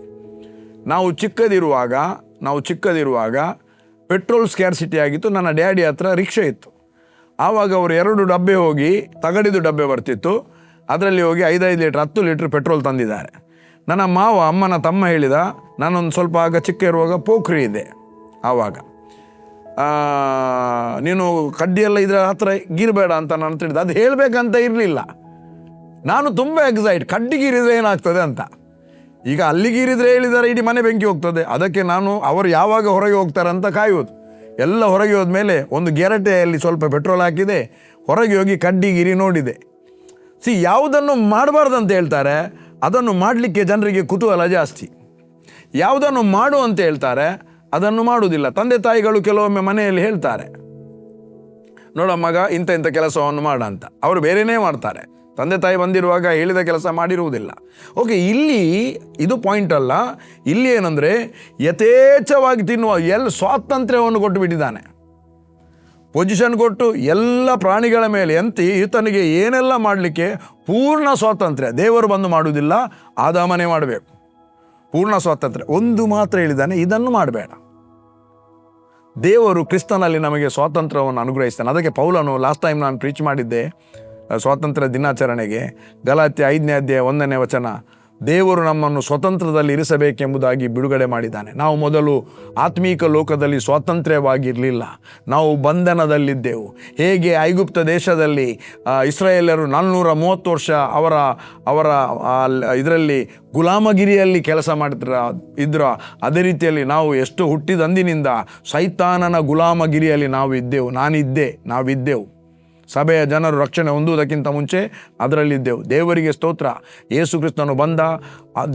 ನಾವು ಚಿಕ್ಕದಿರುವಾಗ ನಾವು ಚಿಕ್ಕದಿರುವಾಗ ಪೆಟ್ರೋಲ್ ಸ್ಕ್ಯಾರ್ಸಿಟಿ ಆಗಿತ್ತು, ನನ್ನ ಡ್ಯಾಡಿ ಹತ್ರ ರಿಕ್ಷಾ ಇತ್ತು. ಆವಾಗ ಅವರು ಎರಡು ಡಬ್ಬೆ ಹೋಗಿ ತಗಡಿದು ಡಬ್ಬೆ ಬರ್ತಿತ್ತು, ಅದರಲ್ಲಿ ಹೋಗಿ ಐದೈದು ಲೀಟ್ರ್, ಹತ್ತು ಲೀಟ್ರ್ ಪೆಟ್ರೋಲ್ ತಂದಿದ್ದಾರೆ. ನನ್ನ ಮಾವ ಅಮ್ಮನ ತಮ್ಮ ಹೇಳಿದ, ನಾನೊಂದು ಸ್ವಲ್ಪ ಆಗ ಚಿಕ್ಕ ಇರುವಾಗ ಪೋಖ್ರಿ ಇದೆ. ಆವಾಗ ನೀನು ಕಡ್ಡಿಯೆಲ್ಲ ಇದರ ಹತ್ರ ಗೀರಬೇಡ ಅಂತ ನಾನು ತಿಳಿದ ಅದು ಹೇಳಬೇಕಂತ ಇರಲಿಲ್ಲ. ನಾನು ತುಂಬ ಎಕ್ಸೈಟ್ ಕಡ್ಡಿ ಗೀರಿದ್ರೆ ಏನಾಗ್ತದೆ ಅಂತ. ಈಗ ಅಲ್ಲಿ ಗೀರಿದ್ರೆ ಹೇಳಿದರೆ, ಇಡೀ ಮನೆ ಬೆಂಕಿ ಹೋಗ್ತದೆ. ಅದಕ್ಕೆ ನಾನು, ಅವರು ಯಾವಾಗ ಹೊರಗೆ ಹೋಗ್ತಾರೆ ಅಂತ ಕಾಯುವುದು. ಎಲ್ಲ ಹೊರಗೆ ಹೋದ್ಮೇಲೆ ಒಂದು ಗೆರಟೆಯಲ್ಲಿ ಸ್ವಲ್ಪ ಪೆಟ್ರೋಲ್ ಹಾಕಿದೆ. ಹೊರಗೆ ಹೋಗಿ ಕಡ್ಡಿ ಗಿರಿ ನೋಡಿದೆ. ಸಿ ಯಾವುದನ್ನು ಮಾಡಬಾರ್ದು ಅಂತ ಹೇಳ್ತಾರೆ. ಅದನ್ನು ಮಾಡಲಿಕ್ಕೆ ಜನರಿಗೆ ಕುತೂಹಲ ಜಾಸ್ತಿ. ಯಾವುದನ್ನು ಮಾಡು ಅಂತ ಹೇಳ್ತಾರೆ, ಅದನ್ನು ಮಾಡುವುದಿಲ್ಲ. ತಂದೆ ತಾಯಿಗಳು ಕೆಲವೊಮ್ಮೆ ಮನೆಯಲ್ಲಿ ಹೇಳ್ತಾರೆ, ನೋಡ ಮಗ ಇಂಥ ಇಂಥ ಕೆಲಸವನ್ನು ಮಾಡ ಅಂತ. ಅವರು ಬೇರೆಯೇ ಮಾಡ್ತಾರೆ. ತಂದೆ ತಾಯಿ ಬಂದಿರುವಾಗ ಹೇಳಿದ ಕೆಲಸ ಮಾಡಿರುವುದಿಲ್ಲ. ಓಕೆ, ಇಲ್ಲಿ ಇದು ಪಾಯಿಂಟ್ ಅಲ್ಲ. ಇಲ್ಲಿ ಏನಂದರೆ ಯಥೇಚ್ಛವಾಗಿ ತಿನ್ನುವ ಎಲ್ಲಿ ಸ್ವಾತಂತ್ರ್ಯವನ್ನು ಕೊಟ್ಟು ಬಿಟ್ಟಿದ್ದಾನೆ. ಪೊಸಿಷನ್ ಕೊಟ್ಟು ಎಲ್ಲ ಪ್ರಾಣಿಗಳ ಮೇಲೆ ಎಂತಿ ಈತನಿಗೆ ಏನೆಲ್ಲ ಮಾಡಲಿಕ್ಕೆ ಪೂರ್ಣ ಸ್ವಾತಂತ್ರ್ಯ ದೇವರು ಬಂದು ಮಾಡುವುದಿಲ್ಲ ಆದಾಮನೆ ಮಾಡಬೇಕು. ಪೂರ್ಣ ಸ್ವಾತಂತ್ರ್ಯ. ಒಂದು ಮಾತ್ರ ಹೇಳಿದ್ದಾನೆ, ಇದನ್ನು ಮಾಡಬೇಡ. ದೇವರು ಕ್ರಿಸ್ತನಲ್ಲಿ ನಮಗೆ ಸ್ವಾತಂತ್ರ್ಯವನ್ನು ಅನುಗ್ರಹಿಸ್ತಾನೆ. ಅದಕ್ಕೆ ಪೌಲನು ಲಾಸ್ಟ್ ಟೈಮ್ ನಾನು ಪ್ರೀಚ್ ಮಾಡಿದ್ದೆ, ಸ್ವಾತಂತ್ರ್ಯ ದಿನಾಚರಣೆಗೆ, ಗಲಾತ್ಯ ಐದನೇ ಅಧ್ಯಾಯ ಒಂದನೇ ವಚನ ದೇವರು ನಮ್ಮನ್ನು ಸ್ವತಂತ್ರದಲ್ಲಿ ಇರಿಸಬೇಕೆಂಬುದಾಗಿ ಬಿಡುಗಡೆ ಮಾಡಿದ್ದಾನೆ. ನಾವು ಮೊದಲು ಆತ್ಮೀಕ ಲೋಕದಲ್ಲಿ ಸ್ವಾತಂತ್ರ್ಯವಾಗಿರಲಿಲ್ಲ. ನಾವು ಬಂಧನದಲ್ಲಿದ್ದೆವು. ಹೇಗೆ ಐಗುಪ್ತ ದೇಶದಲ್ಲಿ ಇಸ್ರಾಯೇಲರು ನಾಲ್ನೂರ ಮೂವತ್ತು ವರ್ಷ ಅವರ ಅವರ ಇದರಲ್ಲಿ ಗುಲಾಮಗಿರಿಯಲ್ಲಿ ಕೆಲಸ ಮಾಡಿದ್ರ ಇದ್ರ, ಅದೇ ರೀತಿಯಲ್ಲಿ ನಾವು ಎಷ್ಟು ಹುಟ್ಟಿದಂದಿನಿಂದ ಸೈತಾನನ ಗುಲಾಮಗಿರಿಯಲ್ಲಿ ನಾವು ಇದ್ದೆವು. ನಾನಿದ್ದೆ, ನಾವಿದ್ದೆವು. ಸಭೆಯ ಜನರು ರಕ್ಷಣೆ ಹೊಂದುವುದಕ್ಕಿಂತ ಮುಂಚೆ ಅದರಲ್ಲಿದ್ದೆವು ದೇವರಿಗೆ ಸ್ತೋತ್ರ. ಯೇಸು ಕ್ರಿಸ್ತನು ಬಂದ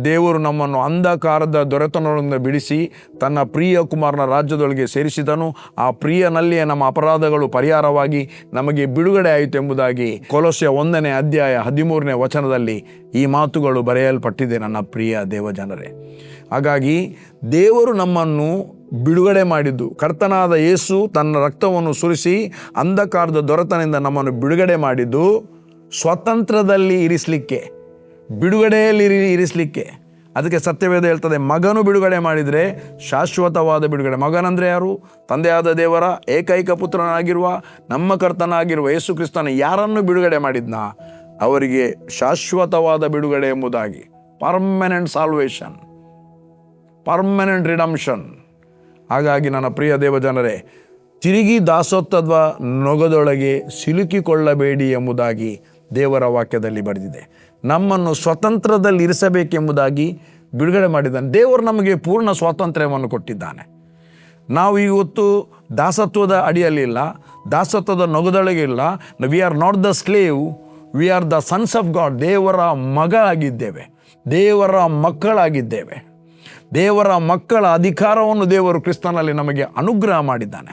ದೇವರು ನಮ್ಮನ್ನು ಅಂಧಕಾರದ ದೊರೆತನದಿಂದ ಬಿಡಿಸಿ ತನ್ನ ಪ್ರಿಯ ಕುಮಾರನ ರಾಜ್ಯದೊಳಗೆ ಸೇರಿಸಿದನು. ಆ ಪ್ರಿಯನಲ್ಲಿಯೇ ನಮ್ಮ ಅಪರಾಧಗಳು ಪರಿಹಾರವಾಗಿ ನಮಗೆ ಬಿಡುಗಡೆ ಆಯಿತು ಎಂಬುದಾಗಿ ಕೊಲಸ್ಯ ಒಂದನೇ ಅಧ್ಯಾಯ ಹದಿಮೂರನೇ ವಚನದಲ್ಲಿ ಈ ಮಾತುಗಳು ಬರೆಯಲ್ಪಟ್ಟಿದೆ. ನನ್ನ ಪ್ರಿಯ ದೇವಜನರೇ, ಹಾಗಾಗಿ ದೇವರು ನಮ್ಮನ್ನು ಬಿಡುಗಡೆ ಮಾಡಿದ್ದು. ಕರ್ತನಾದ ಯೇಸು ತನ್ನ ರಕ್ತವನ್ನು ಸುರಿಸಿ ಅಂಧಕಾರದ ದೊರೆತನಿಂದ ನಮ್ಮನ್ನು ಬಿಡುಗಡೆ ಮಾಡಿದ್ದು. ಸ್ವತಂತ್ರದಲ್ಲಿ ಇರಿಸಲಿಕ್ಕೆ, ಬಿಡುಗಡೆಯಲ್ಲಿ ಇರಿ- ಇರಿಸಲಿಕ್ಕೆ. ಅದಕ್ಕೆ ಸತ್ಯವೇದ ಹೇಳ್ತದೆ, ಮಗನು ಬಿಡುಗಡೆ ಮಾಡಿದರೆ ಶಾಶ್ವತವಾದ ಬಿಡುಗಡೆ. ಮಗನಂದರೆ ಯಾರು? ತಂದೆಯಾದ ದೇವರ ಏಕೈಕ ಪುತ್ರನಾಗಿರುವ, ನಮ್ಮ ಕರ್ತನಾಗಿರುವ ಯೇಸು ಕ್ರಿಸ್ತನ ಯಾರನ್ನು ಬಿಡುಗಡೆ ಮಾಡಿದ್ನ? ಅವರಿಗೆ ಶಾಶ್ವತವಾದ ಬಿಡುಗಡೆ ಎಂಬುದಾಗಿ. ಪರ್ಮನೆಂಟ್ ಸಾಲ್ವೇಷನ್ ಪರ್ಮನೆಂಟ್ ರಿಡಂಪ್ಷನ್ ಹಾಗಾಗಿ ನನ್ನ ಪ್ರಿಯ ದೇವಜನರೇ ತಿರುಗಿ ದಾಸೋತ್ತದ ನೊಗದೊಳಗೆ ಸಿಲುಕಿಕೊಳ್ಳಬೇಡಿ ಎಂಬುದಾಗಿ ದೇವರ ವಾಕ್ಯದಲ್ಲಿ ಬರೆದಿದೆ. ನಮ್ಮನ್ನು ಸ್ವತಂತ್ರದಲ್ಲಿ ಇರಿಸಬೇಕೆಂಬುದಾಗಿ ಬಿಡುಗಡೆ ಮಾಡಿದ್ದಾನೆ. ದೇವರು ನಮಗೆ ಪೂರ್ಣ ಸ್ವಾತಂತ್ರ್ಯವನ್ನು ಕೊಟ್ಟಿದ್ದಾನೆ. ನಾವು ಇವತ್ತು ದಾಸತ್ವದ ಅಡಿಯಲ್ಲಿಲ್ಲ ದಾಸತ್ವದ ನೊಗದೊಳಗಿಲ್ಲ we are not the slave we are the sons of God ದೇವರ ಮಗ ಆಗಿದ್ದೇವೆ ದೇವರ ಮಕ್ಕಳಾಗಿದ್ದೇವೆ. ದೇವರ ಮಕ್ಕಳ ಅಧಿಕಾರವನ್ನು ದೇವರು ಕ್ರಿಸ್ತನಲ್ಲಿ ನಮಗೆ ಅನುಗ್ರಹ ಮಾಡಿದ್ದಾನೆ.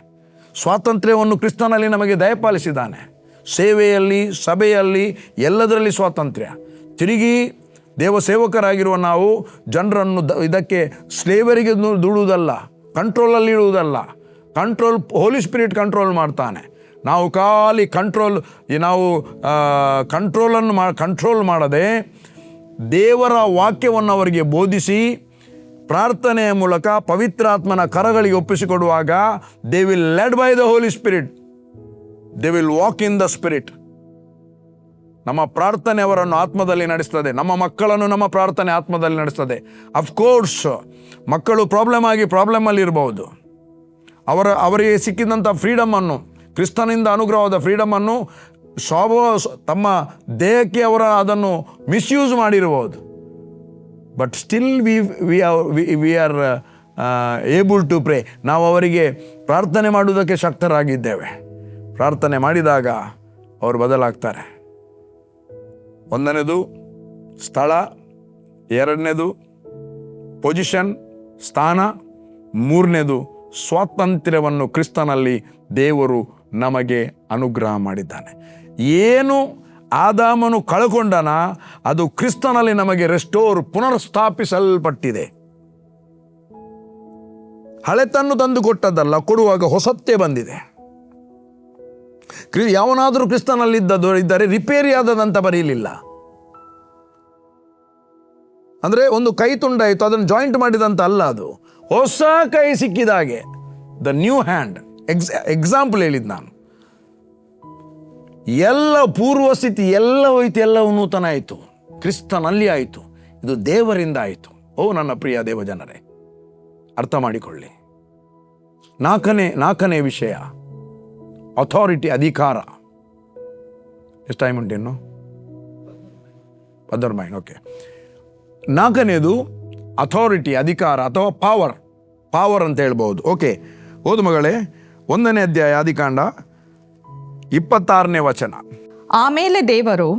ಸ್ವಾತಂತ್ರ್ಯವನ್ನು ಕ್ರಿಸ್ತನಲ್ಲಿ ನಮಗೆ ದಯಪಾಲಿಸಿದ್ದಾನೆ. ಸೇವೆಯಲ್ಲಿ, ಸಭೆಯಲ್ಲಿ ಎಲ್ಲದರಲ್ಲಿ ಸ್ವಾತಂತ್ರ್ಯ. ತಿರುಗಿ ದೇವ ಸೇವಕರಾಗಿರುವ ನಾವು ಜನರನ್ನು ಇದಕ್ಕೆ ಸ್ಲೇವರಿಗೆ ದುಡುವುದಲ್ಲ, ಕಂಟ್ರೋಲಲ್ಲಿ ಇಡುವುದಲ್ಲ. ಕಂಟ್ರೋಲ್, ಹೋಲಿ ಸ್ಪಿರಿಟ್ ಕಂಟ್ರೋಲ್ ಮಾಡ್ತಾನೆ. ನಾವು ಖಾಲಿ ಕಂಟ್ರೋಲ್ ನಾವು ಕಂಟ್ರೋಲನ್ನು ಮಾ, ಕಂಟ್ರೋಲ್ ಮಾಡದೆ ದೇವರ ವಾಕ್ಯವನ್ನು ಅವರಿಗೆ ಬೋಧಿಸಿ ಪ್ರಾರ್ಥನೆಯ ಮೂಲಕ ಪವಿತ್ರಾತ್ಮನ ಕರಗಳಿಗೆ ಒಪ್ಪಿಸಿಕೊಡುವಾಗ they will led by the holy spirit they will walk in the spirit ನಮ್ಮ ಪ್ರಾರ್ಥನೆ ಅವರನ್ನು ಆತ್ಮದಲ್ಲಿ ನಡೆಸ್ತದೆ. ನಮ್ಮ ಮಕ್ಕಳನ್ನು ನಮ್ಮ ಪ್ರಾರ್ಥನೆ ಆತ್ಮದಲ್ಲಿ ನಡೆಸ್ತದೆ. ಅಫ್ಕೋರ್ಸ್ ಮಕ್ಕಳು ಪ್ರಾಬ್ಲಮ್ ಆಗಿ ಪ್ರಾಬ್ಲಮಲ್ಲಿ ಇರಬಹುದು. ಅವರ, ಅವರಿಗೆ ಸಿಕ್ಕಿದಂಥ ಫ್ರೀಡಮನ್ನು ಕ್ರಿಸ್ತನಿಂದ ಅನುಗ್ರಹವಾದ ಫ್ರೀಡಮನ್ನು ಸ್ವಾಭಾವ ತಮ್ಮ ದೇಹಕ್ಕೆ ಅವರ ಅದನ್ನು ಮಿಸ್ಯೂಸ್ ಮಾಡಿರಬಹುದು. But still we we we are able to pray ನಾವು ಅವರಿಗೆ ಪ್ರಾರ್ಥನೆ ಮಾಡುವುದಕ್ಕೆ ಶಕ್ತರಾಗಿದ್ದೇವೆ. ಪ್ರಾರ್ಥನೆ ಮಾಡಿದಾಗ ಅವರು ಬದಲಾಗ್ತಾರೆ. ಒಂದನೇದು ಸ್ಥಳ, ಎರಡನೇದು ಪೊಸಿಷನ್ ಸ್ಥಾನ, ಮೂರನೇದು ಸ್ವಾತಂತ್ರ್ಯವನ್ನು ಕ್ರಿಸ್ತನಲ್ಲಿ ದೇವರು ನಮಗೆ ಅನುಗ್ರಹ ಮಾಡಿದ್ದಾನೆ. ಏನು ಆದಾಮನು ಕಳ್ಕೊಂಡನ, ಅದು ಕ್ರಿಸ್ತನಲ್ಲಿ ನಮಗೆ ರೆಸ್ಟೋರ್ ಪುನರ್ಸ್ಥಾಪಿಸಲ್ಪಟ್ಟಿದೆ. ಹಳೆತನ್ನು ತಂದು ಕೊಟ್ಟದ್ದಲ್ಲ ಕೊಡುವಾಗ ಹೊಸತ್ತೇ ಬಂದಿದೆ. ಕ್ರಿ, ಯಾವನಾದರೂ ಕ್ರಿಸ್ತನಲ್ಲಿದ್ದದ್ದು ಇದ್ದರೆ ರಿಪೇರಿ ಆದದಂತ ಬರೀಲಿಲ್ಲ. ಅಂದರೆ ಒಂದು ಕೈ ತುಂಡಾಯಿತು ಅದನ್ನು ಜಾಯಿಂಟ್ ಮಾಡಿದಂತ ಅಲ್ಲ ಅದು. ಹೊಸ ಕೈ ಸಿಕ್ಕಿದ ಹಾಗೆ the new hand ex example ಹೇಳಿದ್ದು ನಾನು. ಎಲ್ಲ ಪೂರ್ವ ಸ್ಥಿತಿ ಎಲ್ಲ ಹೋಯ್ತು ಎಲ್ಲವೂ ನೂತನ ಆಯಿತು. ಕ್ರಿಸ್ತನಲ್ಲಿ ಆಯಿತು. ಇದು ದೇವರಿಂದ ಆಯಿತು. ಓ ನನ್ನ ಪ್ರಿಯ ದೇವಜನರೇ, ಅರ್ಥ ಮಾಡಿಕೊಳ್ಳಿ. ನಾಲ್ಕನೇ ನಾಲ್ಕನೇ ವಿಷಯ ಅಥಾರಿಟಿ ಅಧಿಕಾರ. ಎಷ್ಟು ಟೈಮ್ ಉಂಟೇನು ಪದರ್ ಮೈಂಡ್ ಓಕೆ ನಾಲ್ಕನೇದು ಅಥಾರಿಟಿ ಅಧಿಕಾರ ಅಥವಾ ಪಾವರ್ ಪಾವರ್ ಅಂತ ಹೇಳ್ಬೋದು. ಓಕೆ ಓದು ಮಗಳೇ, ಒಂದನೇ ಅಧ್ಯಾಯ, ಆದಿಕಾಂಡ. ಇಪ್ಪತ್ತಾರನೇ ವಚನ. ಆಮೇಲೆ ದೇವರು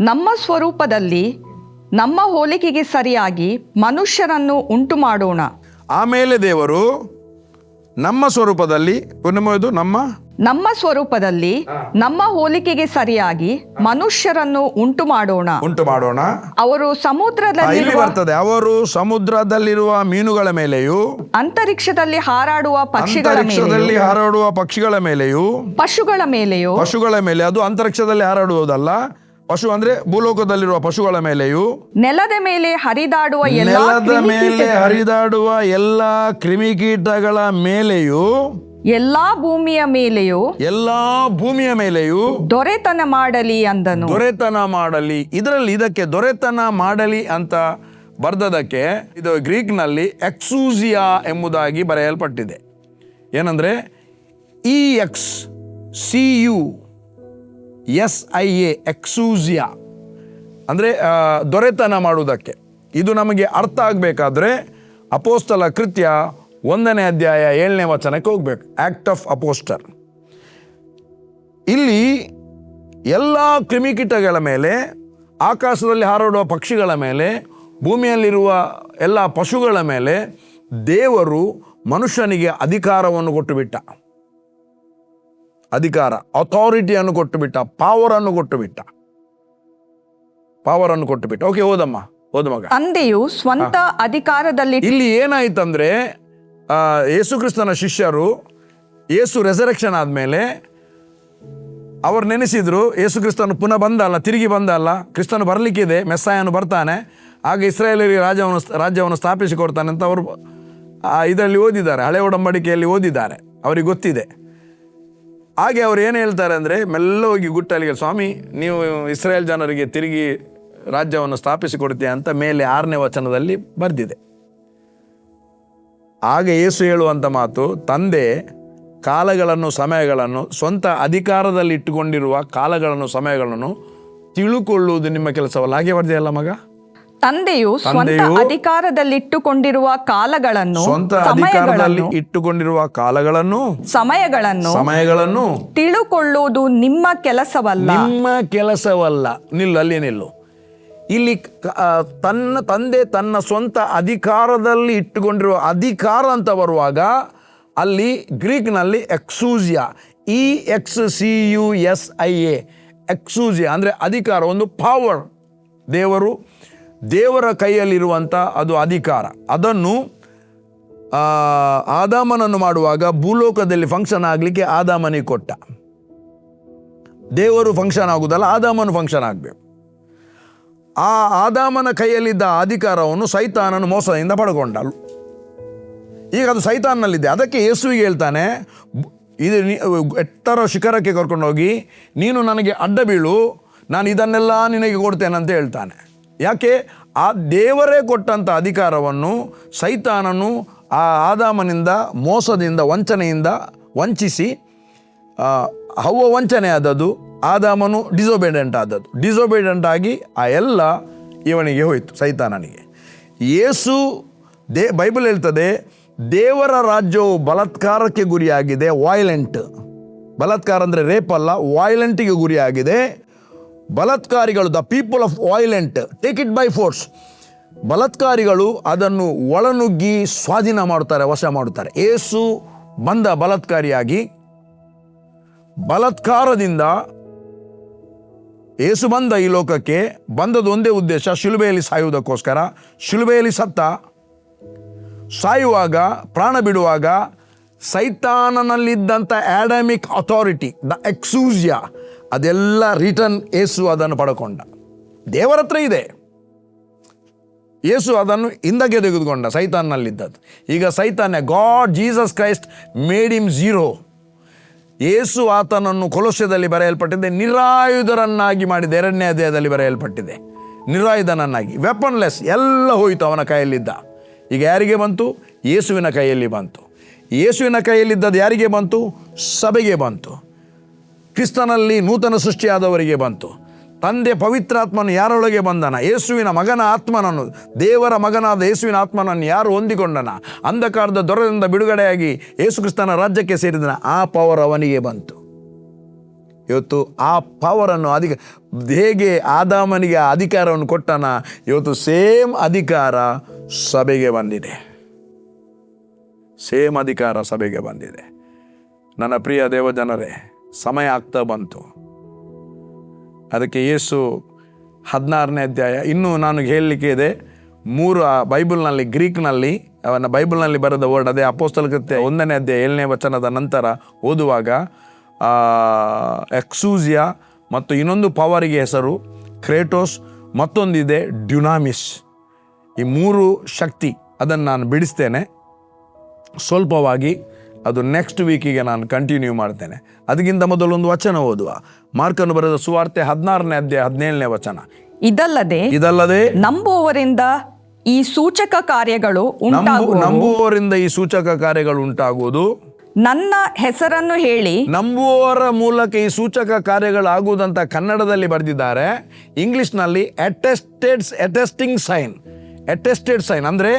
ನಮ್ಮ ಸ್ವರೂಪದಲ್ಲಿ ನಮ್ಮ ಹೋಲಿಕೆಗೆ ಸರಿಯಾಗಿ ಮನುಷ್ಯರನ್ನು ಉಂಟು ಮಾಡೋಣ. ಆಮೇಲೆ ದೇವರು ನಮ್ಮ ಸ್ವರೂಪದಲ್ಲಿ ಪುನಃ ನಮ್ಮ ನಮ್ಮ ಸ್ವರೂಪದಲ್ಲಿ ನಮ್ಮ ಹೋಲಿಕೆಗೆ ಸರಿಯಾಗಿ ಮನುಷ್ಯರನ್ನು ಉಂಟು ಮಾಡೋಣ. ಉಂಟು ಮಾಡೋಣ. ಅವರು ಇಲ್ಲಿ ಸಮುದ್ರದಲ್ಲಿ ಬರ್ತದೆ. ಅವರು ಸಮುದ್ರದಲ್ಲಿರುವ ಮೀನುಗಳ ಮೇಲೆಯೂ ಅಂತರಿಕ್ಷದಲ್ಲಿ ಹಾರಾಡುವ ಪಕ್ಷಿಗಳ ಮೇಲೆಯೂ ಹಾರಾಡುವ ಪಕ್ಷಿಗಳ ಮೇಲೆಯೂ ಪಶುಗಳ ಮೇಲೆಯೂ ಪಶುಗಳ ಮೇಲೆ ಅದು ಅಂತರಿಕ್ಷದಲ್ಲಿ ಹಾರಾಡುವುದಲ್ಲ ಪಶು ಅಂದ್ರೆ ಭೂಲೋಕದಲ್ಲಿರುವ ಪಶುಗಳ ಮೇಲೆಯೂ ನೆಲದ ಮೇಲೆ ಹರಿದಾಡುವ ಎಲ್ಲಾ ನೆಲದ ಮೇಲೆ ಹರಿದಾಡುವ ಎಲ್ಲ ಕ್ರಿಮಿಕೀಟಗಳ ಮೇಲೆಯೂ ಎಲ್ಲಾ ಭೂಮಿಯ ಮೇಲೆಯೂ ಎಲ್ಲಾ ಭೂಮಿಯ ಮೇಲೆಯೂ ದೊರೆತನ ಮಾಡಲಿ ಅಂದನು. ದೊರೆತನ ಮಾಡಲಿ. ಇದರಲ್ಲಿ ಇದಕ್ಕೆ ದೊರೆತನ ಮಾಡಲಿ ಅಂತ ಬರ್ದದಕ್ಕೆ ಇದು ಗ್ರೀಕ್ನಲ್ಲಿ ಎಕ್ಸೂಸಿಯಾ ಎಂಬುದಾಗಿ ಬರೆಯಲ್ಪಟ್ಟಿದೆ. ಏನಂದ್ರೆ E X C U S I A ಎಕ್ಸೂಸಿಯಾ. ಅಂದರೆ ದೊರೆತನ ಮಾಡುವುದಕ್ಕೆ. ಇದು ನಮಗೆ ಅರ್ಥ ಆಗಬೇಕಾದ್ರೆ ಅಪೋಸ್ತಲ ಕೃತ್ಯ ಒಂದನೇ ಅಧ್ಯಾಯ ಏಳನೇ ವಚನಕ್ಕೆ ಹೋಗ್ಬೇಕು. ಆಕ್ಟ್ ಆಫ್ ಅಪೋಸ್ಟರ್ ಇಲ್ಲಿ ಎಲ್ಲ ಕ್ರಿಮಿಕೀಟಗಳ ಮೇಲೆ ಆಕಾಶದಲ್ಲಿ ಹಾರಾಡುವ ಪಕ್ಷಿಗಳ ಮೇಲೆ ಭೂಮಿಯಲ್ಲಿರುವ ಎಲ್ಲ ಪಶುಗಳ ಮೇಲೆ ದೇವರು ಮನುಷ್ಯನಿಗೆ ಅಧಿಕಾರವನ್ನು ಕೊಟ್ಟು ಬಿಟ್ಟ ಅಧಿಕಾರ ಅಥಾರಿಟಿಯನ್ನು ಕೊಟ್ಟು ಬಿಟ್ಟ ಪಾವರನ್ನು ಕೊಟ್ಟು ಬಿಟ್ಟ ಪಾವರನ್ನು ಕೊಟ್ಟು ಬಿಟ್ಟ ಓಕೆ ಹೋದಮ್ಮ ಹೋದ ಮಗ. ತಂದೆಯು ಸ್ವಂತ ಅಧಿಕಾರದಲ್ಲಿ ಇಲ್ಲಿ ಏನಾಯ್ತಂದ್ರೆ ಆ, ಯೇಸು ಕ್ರಿಸ್ತನ ಶಿಷ್ಯರು ಯೇಸು ರೆಸರೆಕ್ಷನ್ ಆದಮೇಲೆ ಅವರು ನೆನೆಸಿದರು ಯೇಸು ಕ್ರಿಸ್ತನು ಪುನಃ ಬಂದಲ್ಲ ತಿರುಗಿ ಬಂದಲ್ಲ ಕ್ರಿಸ್ತನು ಬರಲಿಕ್ಕಿದೆ ಮೆಸ್ಸಾಯನು ಬರ್ತಾನೆ ಆಗ ಇಸ್ರಾಯೇಲರಿಗೆ ರಾಜ್ಯವನ್ನು ರಾಜ್ಯವನ್ನು ಸ್ಥಾಪಿಸಿಕೊಡ್ತಾನೆ ಅಂತ ಅವರು ಇದರಲ್ಲಿ ಓದಿದ್ದಾರೆ ಹಳೆ ಒಡಂಬಡಿಕೆಯಲ್ಲಿ ಓದಿದ್ದಾರೆ ಅವರಿಗೆ ಗೊತ್ತಿದೆ. ಹಾಗೆ ಅವ್ರು ಏನು ಹೇಳ್ತಾರೆ ಅಂದರೆ ಮೆಲ್ಲ ಹೋಗಿ ಗುಟ್ಟಲಿಗೆ ಸ್ವಾಮಿ ನೀವು ಇಸ್ರಾಯೇಲ್ ಜನರಿಗೆ ತಿರುಗಿ ರಾಜ್ಯವನ್ನು ಸ್ಥಾಪಿಸಿಕೊಡ್ತೀಯ ಅಂತ ಮೇಲೆ ಆರನೇ ವಚನದಲ್ಲಿ ಬರೆದಿದೆ. ಆಗ ಏಸು ಹೇಳುವಂಥ ಮಾತು ತಂದೆ ಕಾಲಗಳನ್ನು ಸಮಯಗಳನ್ನು ಸ್ವಂತ ಅಧಿಕಾರದಲ್ಲಿ ಇಟ್ಟುಕೊಂಡಿರುವ ಕಾಲಗಳನ್ನು ಸಮಯಗಳನ್ನು ತಿಳುಕೊಳ್ಳುವುದು ನಿಮ್ಮ ಕೆಲಸವಲ್ಲ. ಹಾಗೆ ಬರ್ದೆಯಲ್ಲ ಮಗ? ತಂದೆಯು ಸ್ವಂತ ಅಧಿಕಾರದಲ್ಲಿಟ್ಟುಕೊಂಡಿರುವ ಕಾಲಗಳನ್ನು ಸ್ವಂತ ಅಧಿಕಾರದಲ್ಲಿ ಇಟ್ಟುಕೊಂಡಿರುವ ಕಾಲಗಳನ್ನು ಸಮಯಗಳನ್ನು ಸಮಯಗಳನ್ನು ತಿಳುಕೊಳ್ಳುವುದು ನಿಮ್ಮ ಕೆಲಸವಲ್ಲ. ನಿಮ್ಮ ಕೆಲಸವಲ್ಲ. ನಿಲ್ಲು ಅಲ್ಲಿ ನಿಲ್ಲು. ಇಲ್ಲಿ ತನ್ನ ತಂದೆ ತನ್ನ ಸ್ವಂತ ಅಧಿಕಾರದಲ್ಲಿ ಇಟ್ಟುಕೊಂಡಿರುವ ಅಧಿಕಾರ ಅಂತ ಬರುವಾಗ ಅಲ್ಲಿ ಗ್ರೀಕ್ನಲ್ಲಿ ಎಕ್ಸೂಜಿಯಾ E X C U S I A ಎಕ್ಸೂಜಿಯಾ ಅಂದರೆ ಅಧಿಕಾರ, ಒಂದು ಪವರ್ ದೇವರು, ದೇವರ ಕೈಯಲ್ಲಿರುವಂಥ ಅದು ಅಧಿಕಾರ. ಅದನ್ನು ಆದಾಮನನ್ನು ಮಾಡುವಾಗ ಭೂಲೋಕದಲ್ಲಿ ಫಂಕ್ಷನ್ ಆಗಲಿಕ್ಕೆ ಆದಾಮನಿಗೆ ಕೊಟ್ಟ. ದೇವರು ಫಂಕ್ಷನ್ ಆಗುದಲ್ಲ, ಆದಾಮನು ಫಂಕ್ಷನ್ ಆಗಬೇಕು. ಆ ಆದಾಮನ ಕೈಯಲ್ಲಿದ್ದ ಅಧಿಕಾರವನ್ನು ಸೈತಾನನು ಮೋಸದಿಂದ ಪಡ್ಕೊಂಡ ಈಗ ಅದು ಸೈತಾನ್ನಲ್ಲಿದೆ ಅದಕ್ಕೆ ಯೇಸುವಿಗೆ ಹೇಳ್ತಾನೆ, ಇದು ಎತ್ತರ ಶಿಖರಕ್ಕೆ ಕರ್ಕೊಂಡೋಗಿ ನೀನು ನನಗೆ ಅಡ್ಡ ಬೀಳು, ನಾನು ಇದನ್ನೆಲ್ಲ ನಿನಗೆ ಕೊಡ್ತೇನೆ ಅಂತ ಹೇಳ್ತಾನೆ. ಯಾಕೆ? ಆ ದೇವರೇ ಕೊಟ್ಟಂಥ ಅಧಿಕಾರವನ್ನು ಸೈತಾನನು ಆ ಆದಾಮನಿಂದ ಮೋಸದಿಂದ, ವಂಚನೆಯಿಂದ ವಂಚಿಸಿ ಹವ್ವ ವಂಚನೆ ಆದದ್ದು ಆದಾಮನು ಡಿಸೋಬೇಡೆಂಟ್ ಆದದ್ದು. ಡಿಸೋಬೇಡೆಂಟ್ ಆಗಿ ಆ ಎಲ್ಲ ಇವನಿಗೆ ಹೋಯಿತು, ಸೈತಾನನಿಗೆ. ಯೇಸು ದೇ, ಬೈಬಲ್ ಹೇಳ್ತದೆ, ದೇವರ ರಾಜ್ಯವು ಬಲಾತ್ಕಾರಕ್ಕೆ ಗುರಿಯಾಗಿದೆ ವಾಯ್ಲೆಂಟ್ ಬಲತ್ಕಾರ ಅಂದರೆ ರೇಪ್ ಅಲ್ಲ ವಾಯ್ಲೆಂಟಿಗೆ ಗುರಿಯಾಗಿದೆ. ಬಲತ್ಕಾರಿಗಳು the people of violent take it by force ಬಲತ್ಕಾರಿಗಳು ಅದನ್ನು ಒಳನುಗ್ಗಿ ಸ್ವಾಧೀನ ಮಾಡುತ್ತಾರೆ ವಶ ಮಾಡುತ್ತಾರೆ. ಏಸು ಬಂದ ಬಲತ್ಕಾರಿಯಾಗಿ ಬಲಾತ್ಕಾರದಿಂದ ಏಸು ಬಂದ ಈ ಲೋಕಕ್ಕೆ ಬಂದದ್ದು ಒಂದೇ ಉದ್ದೇಶ, ಶಿಲುಬೆಯಲ್ಲಿ ಸಾಯುವುದಕ್ಕೋಸ್ಕರ. ಶಿಲುಬೆಯಲ್ಲಿ ಸತ್ತ, ಸಾಯುವಾಗ, ಪ್ರಾಣ ಬಿಡುವಾಗ ಸೈತಾನನಲ್ಲಿದ್ದಂಥ ಆ್ಯಡಮಿಕ್ ಅಥಾರಿಟಿ, ದ ಎಕ್ಸೂಸಿಯಾ, ಅದೆಲ್ಲ ರಿಟರ್ನ್ ಏಸು ಅದನ್ನು ಪಡ್ಕೊಂಡ. ದೇವರ ಹತ್ರ ಇದೆ. ಏಸು ಅದನ್ನು ಹಿಂದಕ್ಕೆ ತೆಗೆದುಕೊಂಡ ಸೈತಾನ್ನಲ್ಲಿದ್ದದ್ದು. ಈಗ ಸೈತಾನ್ಯ, God, Jesus Christ made him zero. ಯೇಸು ಆತನನ್ನು ಕೊಲಸ್ಯದಲ್ಲಿ ಬರೆಯಲ್ಪಟ್ಟಿದೆ, ನಿರಾಯುಧರನ್ನಾಗಿ ಮಾಡಿದೆ, ಎರಡನೇ ಅಧ್ಯಾಯದಲ್ಲಿ ಬರೆಯಲ್ಪಟ್ಟಿದೆ. ನಿರಾಯುಧನನ್ನಾಗಿ ವೆಪನ್ಲೆಸ್ ಎಲ್ಲ ಹೋಯಿತು ಅವನ ಕೈಯಲ್ಲಿದ್ದ. ಈಗ ಯಾರಿಗೆ ಬಂತು? ಯೇಸುವಿನ ಕೈಯಲ್ಲಿ ಬಂತು. ಯೇಸುವಿನ ಕೈಯಲ್ಲಿದ್ದದ್ದು ಯಾರಿಗೆ ಬಂತು? ಸಭೆಗೆ ಬಂತು. ಕ್ರಿಸ್ತನಲ್ಲಿ ನೂತನ ಸೃಷ್ಟಿಯಾದವರಿಗೆ ಬಂತು. ತಂದೆ ಪವಿತ್ರಾತ್ಮನು ಯಾರೊಳಗೆ ಬಂದನ? ಯೇಸುವಿನ ಮಗನ ಆತ್ಮನನ್ನು, ದೇವರ ಮಗನಾದ ಯೇಸುವಿನ ಆತ್ಮನನ್ನು ಯಾರು ಹೊಂದಿಕೊಂಡನ? ಅಂಧಕಾರದ ದೊರದಿಂದ ಬಿಡುಗಡೆಯಾಗಿ ಯೇಸುಕ್ರಿಸ್ತನ ರಾಜ್ಯಕ್ಕೆ ಸೇರಿದನ, ಆ ಪವರ್ ಅವನಿಗೆ ಬಂತು. ಇವತ್ತು ಆ ಪವರನ್ನು ಅಧಿಕ, ಹೇಗೆ ಆದಾಮನಿಗೆ ಆ ಅಧಿಕಾರವನ್ನು ಕೊಟ್ಟನ? ಇವತ್ತು ಸೇಮ್ ಅಧಿಕಾರ ಸಭೆಗೆ ಬಂದಿದೆ. ಸೇಮ್ ಅಧಿಕಾರ ಸಭೆಗೆ ಬಂದಿದೆ. ನನ್ನ ಪ್ರಿಯ ದೇವಜನರೇ, ಸಮಯ ಆಗ್ತಾ ಬಂತು. ಅದಕ್ಕೆ ಯೇಸು ಹದಿನಾರನೇ ಅಧ್ಯಾಯ. ಇನ್ನೂ ನಾನು ಹೇಳಲಿಕ್ಕೆ ಇದೆ, ಮೂರು ಆ ಬೈಬಲ್ನಲ್ಲಿ, ಗ್ರೀಕ್ನಲ್ಲಿ, ಅವನ ಬೈಬಲ್ನಲ್ಲಿ ಬರೆದ ವರ್ಡ್ ಅದೇ ಅಪೋಸ್ತಲ ಕೃತ್ಯ ಒಂದನೇ ಅಧ್ಯಾಯ ಏಳನೇ ವಚನದ ನಂತರ ಓದುವಾಗ ಎಕ್ಸೂಸಿಯಾ ಮತ್ತು ಇನ್ನೊಂದು ಪವರಿಗೆ ಹೆಸರು ಕ್ರೇಟೋಸ್, ಮತ್ತೊಂದಿದೆ ಡ್ಯುನಾಮಿಸ್. ಈ ಮೂರು ಶಕ್ತಿ ಅದನ್ನು ನಾನು ಬಿಡಿಸ್ತೇನೆ. ಸ್ವಲ್ಪವಾಗಿ ಅದು ನೆಕ್ಸ್ಟ್ ವೀಕಿಗೆ ನಾನು ಕಂಟಿನ್ಯೂ ಮಾಡ್ತೇನೆ. ಅದಕ್ಕಿಂತ ಮೊದಲು ಒಂದು ವಚನ ಓದುವ. ಮಾರ್ಕನ್ನು ಬರೆದ ಸುವಾರ್ತೆ ಹದಿನಾರನೇ ಅಧ್ಯಾಯ ಹದಿನೇಳನೇ ವಚನ. ಇದಲ್ಲದೆ ಇದಲ್ಲದೆ ನಂಬುವವರಿಂದ ಈ ಸೂಚಕ ಕಾರ್ಯಗಳು ನಂಬು ನಂಬುವವರಿಂದ ಈ ಸೂಚಕ ಕಾರ್ಯಗಳು ಉಂಟಾಗುವುದು. ನನ್ನ ಹೆಸರನ್ನು ಹೇಳಿ. ನಂಬುವವರ ಮೂಲಕ ಈ ಸೂಚಕ ಕಾರ್ಯಗಳಾಗುವುದಂತ ಕನ್ನಡದಲ್ಲಿ ಬರೆದಿದ್ದಾರೆ. ಇಂಗ್ಲಿಷ್ನಲ್ಲಿ attesteds attesting sign attested sign ಅಂದರೆ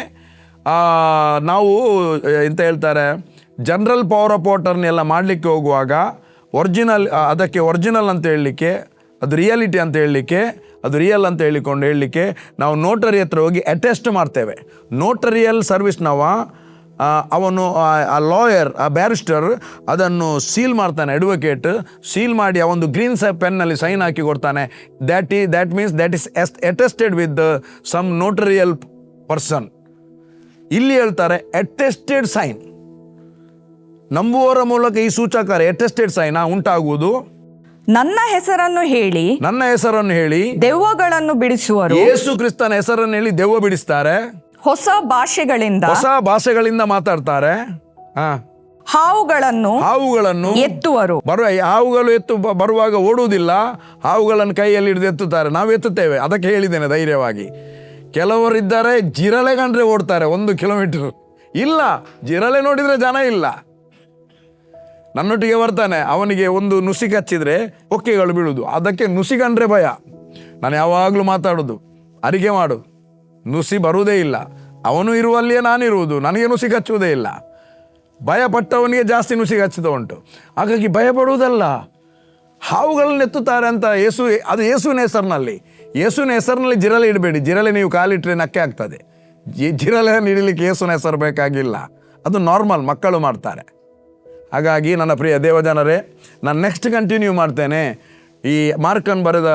ನಾವು ಎಂತ ಹೇಳ್ತಾರೆ? ಜನರಲ್ ಪವರ್ ಆಫ್ ವಾಟರ್ನೆಲ್ಲ ಮಾಡಲಿಕ್ಕೆ ಹೋಗುವಾಗ ಒರಿಜಿನಲ್ ಅದಕ್ಕೆ ಒರಿಜಿನಲ್ ಅಂತ ಹೇಳಲಿಕ್ಕೆ, ಅದು ರಿಯಾಲಿಟಿ ಅಂತ ಹೇಳಲಿಕ್ಕೆ, ಅದು ರಿಯಲ್ ಅಂತ ಹೇಳಿಕೊಂಡು ಹೇಳಲಿಕ್ಕೆ ನಾವು ನೋಟರಿ ಹತ್ರ ಹೋಗಿ ಅಟೆಸ್ಟ್ ಮಾಡ್ತೇವೆ. ನೋಟರಿಯಲ್ ಸರ್ವಿಸ್ನವ ಅವನು, ಆ- ಆ ಲಾಯರ್ ಆ ಬ್ಯಾರಿಸ್ಟರ್ ಅದನ್ನು ಸೀಲ್ ಮಾಡ್ತಾನೆ ಅಡ್ವೊಕೇಟ್ ಸೀಲ್ ಮಾಡಿ ಆ ಒಂದು ಗ್ರೀನ್ ಸ ಪೆನ್ನಲ್ಲಿ ಸೈನ್ ಹಾಕಿ ಕೊಡ್ತಾನೆ. ದ್ಯಾಟ್ ಈ that means that is is attested with some notarial person ಇಲ್ಲಿ ಹೇಳ್ತಾರೆ ಅಟೆಸ್ಟೆಡ್ ಸೈನ್ ನಂಬುವವರ ಮೂಲಕ ಈ ಸೂಚಕ ಅಟೆಸ್ಟೆಡ್ ಸೈನ ಉಂಟಾಗುವುದು. ನನ್ನ ಹೆಸರನ್ನು ಹೇಳಿ. ನನ್ನ ಹೆಸರನ್ನು ಹೇಳಿ. ದೆವ್ವಗಳನ್ನು ಬಿಡಿಸುವರು. ಯೇಸು ಕ್ರಿಸ್ತನ ಹೆಸರನ್ನು ಹೇಳಿ ದೆವ್ವ ಬಿಡಿಸ್ತಾರೆ. ಹೊಸ ಭಾಷೆಗಳಿಂದ. ಹೊಸ ಭಾಷೆಗಳಿಂದ ಮಾತಾಡ್ತಾರೆ. ಹಾ. ಹಾವುಗಳನ್ನು ಹಾವುಗಳನ್ನು ಎತ್ತುವರು. ಬರುವ ಹಾವುಗಳು ಎತ್ತು ಬ- ಬರುವಾಗ ಓಡುವುದಿಲ್ಲ. ಹಾವುಗಳನ್ನು ಕೈಯಲ್ಲಿ ಹಿಡಿದು ಎತ್ತುತ್ತಾರೆ. ನಾವು ಎತ್ತುತ್ತೇವೆ. ಅದಕ್ಕೆ ಹೇಳಿದ್ದೇನೆ ಧೈರ್ಯವಾಗಿ. ಕೆಲವರಿದ್ದಾರೆ ಜಿರಳೆ ಕಂಡ್ರೆ ಓಡ್ತಾರೆ. ಒಂದು ಕಿಲೋಮೀಟರ್. ಇಲ್ಲ ಜಿರಳೆ ನೋಡಿದ್ರೆ ಜನ ಇಲ್ಲ. ನನ್ನೊಟ್ಟಿಗೆ ಬರ್ತಾನೆ, ಅವನಿಗೆ ಒಂದು ನುಸಿ ಕಚ್ಚಿದ್ರೆ ಒಕ್ಕೆಗಳು ಬೀಳುದು. ಅದಕ್ಕೆ ನುಸಿ ಕಂಡ್ರೆ ಭಯ. ನಾನು ಯಾವಾಗಲೂ ಮಾತಾಡೋದು ಅರಿಕೆ ಮಾಡು. ನುಸಿ ಬರುವುದೇ ಇಲ್ಲ. ಅವನು ಇರುವಲ್ಲಿಯೇ ನಾನಿರುವುದು ನನಗೆ ನುಸಿ ಕಚ್ಚುವುದೇ ಇಲ್ಲ. ಭಯ ಪಟ್ಟವನಿಗೆ ಜಾಸ್ತಿ ನುಸಿ ಕಚ್ಚಿದ ಉಂಟು. ಹಾಗಾಗಿ ಭಯ ಪಡುವುದಲ್ಲ ಹಾವುಗಳನ್ನ ಎತ್ತುತ್ತಾರೆ ಅಂತ ಯೇಸು, ಅದು ಯೇಸುವಿನ ಹೆಸರಿನಲ್ಲಿ. ಯೇಸುವಿನ ಹೆಸರಿನಲ್ಲಿ ಜಿರಲೆ ಇಡಬೇಡಿ. ಜಿರಲೆ ನೀವು ಕಾಲಿಟ್ಟರೆ ನಕ್ಕೆ ಆಗ್ತದೆ. ಜಿರಲೆಯನ್ನು ಇಡಲಿಕ್ಕೆ ಯೇಸುವಿನ ಹೆಸರು ಬೇಕಾಗಿಲ್ಲ. ಅದು ನಾರ್ಮಲ್, ಮಕ್ಕಳು ಮಾಡ್ತಾರೆ. ಹಾಗಾಗಿ ನನ್ನ ಪ್ರಿಯ ದೇವಜನರೇ, ನಾನು ನೆಕ್ಸ್ಟ್ ಕಂಟಿನ್ಯೂ ಮಾಡ್ತೇನೆ. ಈ ಮಾರ್ಕನ್ ಬರೆದ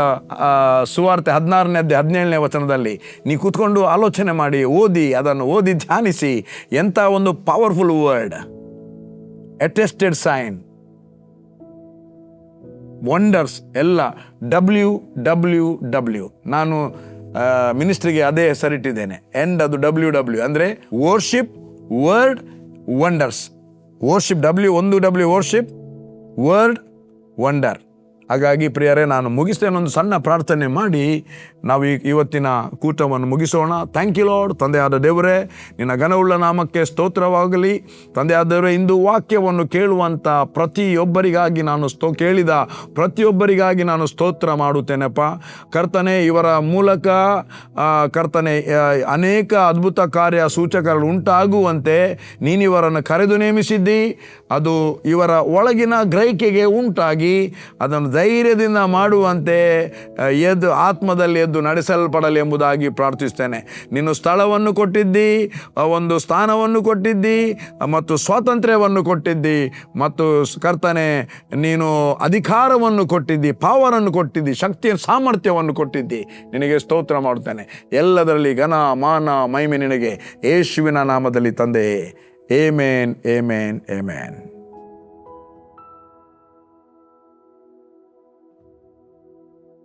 ಸುವಾರ್ತೆ ಹದಿನಾರನೇ ಅಧ್ಯಾಯ ಹದಿನೇಳನೇ ವಚನದಲ್ಲಿ ನೀವು ಕೂತ್ಕೊಂಡು ಆಲೋಚನೆ ಮಾಡಿ, ಓದಿ, ಅದನ್ನು ಓದಿ, ಧ್ಯಾನಿಸಿ ಎಂಥ ಒಂದು powerful word attested sign wonders ಎಲ್ಲ ಡಬ್ಲ್ಯೂ ಡಬ್ಲ್ಯೂ ಡಬ್ಲ್ಯೂ ನಾನು ಮಿನಿಸ್ಟ್ರಿಗೆ ಅದೇ ಹೆಸರಿಟ್ಟಿದ್ದೇನೆ. ಎಂಡ್ ಅದು ಡಬ್ಲ್ಯೂ ಡಬ್ಲ್ಯೂ ಅಂದರೆ worship word wonders worship W ಒಂದು ಡಬ್ಲ್ಯೂ ವೋರ್ಶಿಪ್ ವರ್ಡ್ ವಂಡರ್ ಹಾಗಾಗಿ ಪ್ರಿಯರೇ, ನಾನು ಮುಗಿಸ್ತೇನೆ ಒಂದು ಸಣ್ಣ ಪ್ರಾರ್ಥನೆ ಮಾಡಿ ನಾವು ಈ ಇವತ್ತಿನ ಕೂಟವನ್ನು ಮುಗಿಸೋಣ. ಥ್ಯಾಂಕ್ ಯು ಲಾರ್ಡ್ ತಂದೆಯಾದ ದೇವರೇ, ನಿನ್ನ ಘನವುಳ್ಳ ನಾಮಕ್ಕೆ ಸ್ತೋತ್ರವಾಗಲಿ. ತಂದೆಯಾದ ದೇವರೇ ಇಂದು ವಾಕ್ಯವನ್ನು ಕೇಳುವಂಥ ಪ್ರತಿಯೊಬ್ಬರಿಗಾಗಿ ನಾನು ಸ್ತೋ, ಕೇಳಿದ ಪ್ರತಿಯೊಬ್ಬರಿಗಾಗಿ ನಾನು ಸ್ತೋತ್ರ ಮಾಡುತ್ತೇನೆಪ್ಪ. ಕರ್ತನೆ, ಇವರ ಮೂಲಕ ಕರ್ತನೆ ಅನೇಕ ಅದ್ಭುತ ಕಾರ್ಯ ಸೂಚಕಗಳು ಉಂಟಾಗುವಂತೆ ನೀನಿವರನ್ನು ಕರೆದು ನೇಮಿಸಿದ್ದಿ. ಅದು ಇವರ ಒಳಗಿನ ಗ್ರಹಿಕೆಗೆ ಉಂಟಾಗಿ, ಅದನ್ನು ಧೈರ್ಯದಿಂದ ಮಾಡುವಂತೆ ಎದ್ದು ಆತ್ಮದಲ್ಲಿ ಎದ್ದು ನಡೆಸಲ್ಪಡಲಿ ಎಂಬುದಾಗಿ ಪ್ರಾರ್ಥಿಸ್ತೇನೆ ನೀನು ಸ್ಥಳವನ್ನು ಕೊಟ್ಟಿದ್ದಿ ಒಂದು ಸ್ಥಾನವನ್ನು ಕೊಟ್ಟಿದ್ದಿ, ಮತ್ತು ಸ್ವಾತಂತ್ರ್ಯವನ್ನು ಕೊಟ್ಟಿದ್ದಿ, ಮತ್ತು ಕರ್ತನೆ, ನೀನು ಅಧಿಕಾರವನ್ನು ಕೊಟ್ಟಿದ್ದಿ ಪಾವರನ್ನು ಕೊಟ್ಟಿದ್ದಿ, ಶಕ್ತಿಯ ಸಾಮರ್ಥ್ಯವನ್ನು ಕೊಟ್ಟಿದ್ದಿ. ನಿನಗೆ ಸ್ತೋತ್ರ ಮಾಡುತ್ತೇನೆ. ಎಲ್ಲದರಲ್ಲಿ ಘನ, ಮಾನ, ಮಹಿಮೆ ನಿನಗೆ. ಯೇಸುವಿನ ನಾಮದಲ್ಲಿ ತಂದೆ. Amen amen amen